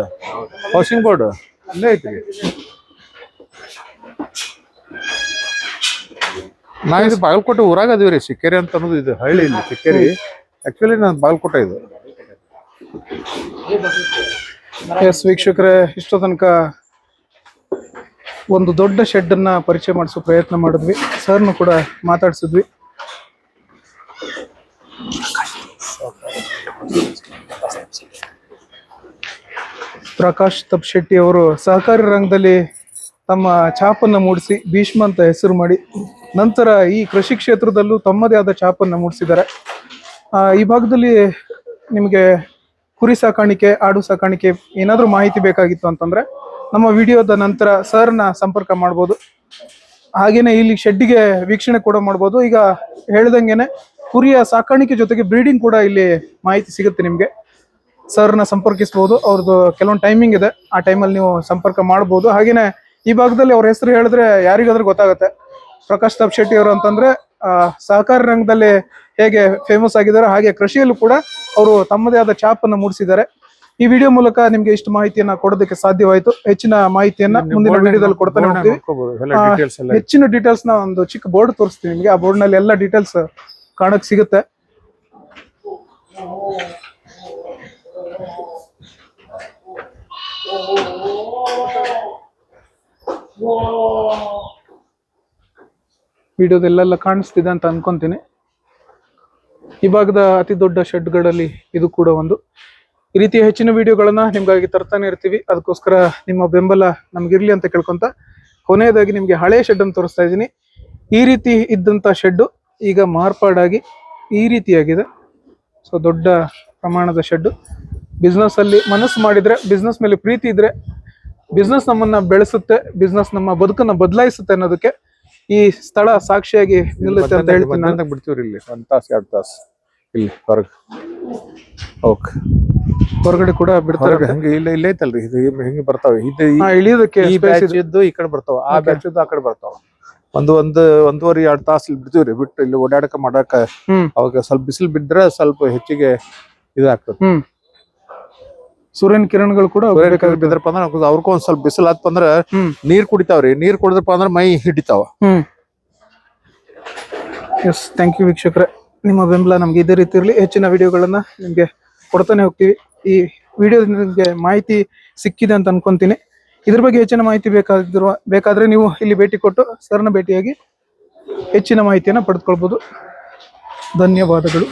ಹೌಸಿಂಗ್ ಬೋರ್ಡ್ ಇಲ್ಲೇ ಐತ್ರಿ. ನಾ ಇದು ಬಾಗಲಕೋಟೆ ಊರಾಗ ಅದೀವಿ ರೀ. ಸಿಕ್ಕೇರಿ ಅಂತ ಅನ್ನೋದು ಇದು ಹಳ್ಳಿ ಇಲ್ಲಿ ಸಿಕ್ಕೇರಿ ಆಕ್ಚುಲಿ ನಾನು ಬಾಗಲಕೋಟೆ ಇದು. ಎಸ್ ವೀಕ್ಷಕರೇ ಇಷ್ಟು ತನಕ ಒಂದು ದೊಡ್ಡ ಶೆಡ್ ಅನ್ನ ಪರಿಚಯ ಮಾಡಿಸೋ ಪ್ರಯತ್ನ ಮಾಡಿದ್ವಿ. ಸರ್ನು ಕೂಡ ಮಾತಾಡಿಸಿದ್ವಿ. ಪ್ರಕಾಶ್ ತಪ್ಶೆಟ್ಟಿ ಅವರು ಸಹಕಾರಿ ರಂಗದಲ್ಲಿ ತಮ್ಮ ಚಾಪನ್ನ ಮೂಡಿಸಿ ಭೀಷ್ಮ ಅಂತ ಹೆಸರು ಮಾಡಿ, ನಂತರ ಈ ಕೃಷಿ ಕ್ಷೇತ್ರದಲ್ಲೂ ತಮ್ಮದೇ ಆದ ಚಾಪನ್ನ ಮೂಡಿಸಿದ್ದಾರೆ. ಈ ಭಾಗದಲ್ಲಿ ನಿಮಗೆ ಕುರಿ ಸಾಕಾಣಿಕೆ, ಆಡು ಸಾಕಾಣಿಕೆ ಏನಾದರೂ ಮಾಹಿತಿ ಬೇಕಾಗಿತ್ತು ಅಂತಂದ್ರೆ ನಮ್ಮ ವಿಡಿಯೋದ ನಂತರ ಸರ್ನ ಸಂಪರ್ಕ ಮಾಡ್ಬೋದು. ಹಾಗೇನೆ ಇಲ್ಲಿ ಶೆಡ್ಡಿಗೆ ವೀಕ್ಷಣೆ ಕೂಡ ಮಾಡ್ಬೋದು. ಈಗ ಹೇಳ್ದಂಗೆನೆ ಕುರಿಯ ಸಾಕಾಣಿಕೆ ಜೊತೆಗೆ ಬ್ರೀಡಿಂಗ್ ಕೂಡ ಇಲ್ಲಿ ಮಾಹಿತಿ ಸಿಗುತ್ತೆ ನಿಮಗೆ. ಸರ್ನ ಸಂಪರ್ಕಿಸ್ಬೋದು. ಅವ್ರದ್ದು ಕೆಲವೊಂದು ಟೈಮಿಂಗ್ ಇದೆ. ಆ ಟೈಮಲ್ಲಿ ನೀವು ಸಂಪರ್ಕ ಮಾಡ್ಬೋದು. ಹಾಗೇನೆ ಈ ಭಾಗದಲ್ಲಿ ಅವ್ರ ಹೆಸರು ಹೇಳಿದ್ರೆ ಯಾರಿಗಾದ್ರೂ ಗೊತ್ತಾಗುತ್ತೆ. ಪ್ರಕಾಶ್ ತಾಪ್ ಶೆಟ್ಟಿ ಅವರು ಅಂತಂದ್ರೆ ಸಹಕಾರ ರಂಗದಲ್ಲಿ ಹೇಗೆ ಫೇಮಸ್ ಆಗಿದ್ದಾರೆ, ಹಾಗೆ ಕೃಷಿಯಲ್ಲೂ ಕೂಡ ಅವರು ತಮ್ಮದೇ ಆದ ಛಾಪನ್ನು ಮೂಡಿಸಿದ್ದಾರೆ. ಈ ವಿಡಿಯೋ ಮೂಲಕ ನಿಮ್ಗೆ ಇಷ್ಟು ಮಾಹಿತಿಯನ್ನ ಕೊಡೋದಕ್ಕೆ ಸಾಧ್ಯವಾಯಿತು. ಹೆಚ್ಚಿನ ಮಾಹಿತಿಯನ್ನ ಮುಂದಿನ ವಿಡಿಯೋದಲ್ಲಿ ಕೊಡ್ತಾನೆ ಹೋಗ್ತೀವಿ ಹೆಚ್ಚಿನ ಡೀಟೇಲ್ಸ್ನ ಒಂದು ಚಿಕ್ಕ ಬೋರ್ಡ್ ತೋರಿಸ್ತೀನಿ ನಿಮ್ಗೆ. ಆ ಬೋರ್ಡ್ನಲ್ಲಿ ಎಲ್ಲ ಡೀಟೇಲ್ಸ್ ಕಾಣಕ್ ಸಿಗುತ್ತೆ. ವಿಡಿಯೋದಲ್ಲೆಲ್ಲ ಕಾಣಿಸ್ತಿದೆ ಅಂತ ಅನ್ಕೊಂತೀನಿ. ಈ ಭಾಗದ ಅತಿ ದೊಡ್ಡ ಶೆಡ್ಗಳಲ್ಲಿ ಇದು ಕೂಡ ಒಂದು. ಈ ರೀತಿಯ ಹೆಚ್ಚಿನ ವಿಡಿಯೋಗಳನ್ನ ನಿಮ್ಗಾಗಿ ತರ್ತಾನೆ ಇರ್ತೀವಿ. ಅದಕ್ಕೋಸ್ಕರ ನಿಮ್ಮ ಬೆಂಬಲ ನಮ್ಗಿರ್ಲಿ ಅಂತ ಕೇಳ್ಕೊಂತ ಕೊನೆಯದಾಗಿ ನಿಮ್ಗೆ ಹಳೆ ಶೆಡ್ ಅನ್ನು ತೋರಿಸ್ತಾ ಇದ್ದೀನಿ. ಈ ರೀತಿ ಇದ್ದಂತ ಶೆಡ್ಡು ಈಗ ಮಾರ್ಪಾಡಾಗಿ ಈ ರೀತಿಯಾಗಿದೆ. ಸೊ ದೊಡ್ಡ ಪ್ರಮಾಣದ ಶೆಡ್ಡು ಬಿಸ್ನೆಸ್ ಅಲ್ಲಿ ಮನಸ್ಸು ಮಾಡಿದ್ರೆ ಬಿಸ್ನೆಸ್ ಮೇಲೆ ಪ್ರೀತಿ ಇದ್ರೆ ಬಿಸ್ನೆಸ್ ನಮ್ಮನ್ನ ಬೆಳೆಸುತ್ತೆ ಬಿಸ್ನೆಸ್ ನಮ್ಮ ಬದುಕನ್ನ ಬದಲಾಯಿಸುತ್ತೆ ಅನ್ನೋದಕ್ಕೆ ಈ ಸ್ಥಳ ಸಾಕ್ಷಿಯಾಗಿ ನಿಲ್ಲುತ್ತೆ ಅಂತ ಹೇಳ್ತೀನಿ ಬಿಡ್ತೀವ್ರಿ ಇಲ್ಲಿ. ಒಂದ್ ತಾಸು ಎರಡು ತಾಸ್. ಇಲ್ಲಿ ಹೊರಗೆ. ಓಕೆ. ಹೊರಗಡೆ ಕೂಡ ಬಿಡ್ತಾರೆ ಹಂಗೆ ಇಲ್ಲ ಇಲ್ಲೇ ಐತಲ್ರಿ ಇದು ಹಿಂಗೆ ಬರ್ತಾವೆ. ಇದು ಇಳಿಯೋದಕ್ಕೆ ಈ ಬ್ಯಾಚ್ ಇದೆ. ಇದ್ದು ಈ ಕಡೆ ಬರ್ತಾವ ಆ ಬ್ಯಾಚ್ ಇದ್ದು ಆ ಕಡೆ ಬರ್ತಾವ. ಒಂದು ಒಂದು ಒಂದೂವರೆ ಎರಡು ತಾಸು ಇಲ್ಲಿ ರೀ ಬಿಟ್ಟು ಇಲ್ಲಿ ಓಡಾಡಕ ಮಾಡಾಕ ಅವಾಗ ಸ್ವಲ್ಪ ಬಿಸಿಲು ಬಿದ್ರೆ ಸ್ವಲ್ಪ ಹೆಚ್ಚಿಗೆ ಇದಾಗ್ತದೆ ಸೂರ್ಯನ ಕಿರಣಗಳು ಕೂಡ ಬಿದ್ರಪ್ಪ ಅಂದ್ರೆ ಅವ್ರಿಗೂ ಒಂದ್ ಸ್ವಲ್ಪ ಬಿಸಿಲು ಆತ್ಪ ಅಂದ್ರೆ ನೀರ್ ಕುಡಿತಾವ್ರಿ. ನೀರ್ ಕುಡಿದ್ರಪ್ಪ ಅಂದ್ರೆ ಮೈ ಹಿಡಿತಾವ. ಎಸ್ ಥ್ಯಾಂಕ್ ಯು ವೀಕ್ಷಕರೇ. ನಿಮ್ಮ ಬೆಂಬಲ ನಮ್ಗೆ ಇದೇ ರೀತಿ ಇರಲಿ. ಹೆಚ್ಚಿನ ವಿಡಿಯೋಗಳನ್ನ ನಿಮ್ಗೆ ಕೊಡ್ತಾನೆ ಹೋಗ್ತೀವಿ. ಈ ವಿಡಿಯೋ ನಿಮಗೆ ಮಾಹಿತಿ ಸಿಕ್ಕಿದೆ ಅಂತ ಅನ್ಕೊಂತೀನಿ. ಇದ್ರ ಬಗ್ಗೆ ಹೆಚ್ಚಿನ ಮಾಹಿತಿ ಬೇಕಾಗಿರುವ ಬೇಕಾದ್ರೆ ನೀವು ಇಲ್ಲಿ ಭೇಟಿ ಕೊಟ್ಟು ಸರ್ನ ಭೇಟಿಯಾಗಿ ಹೆಚ್ಚಿನ ಮಾಹಿತಿಯನ್ನು ಪಡೆದುಕೊಳ್ಬೋದು. ಧನ್ಯವಾದಗಳು.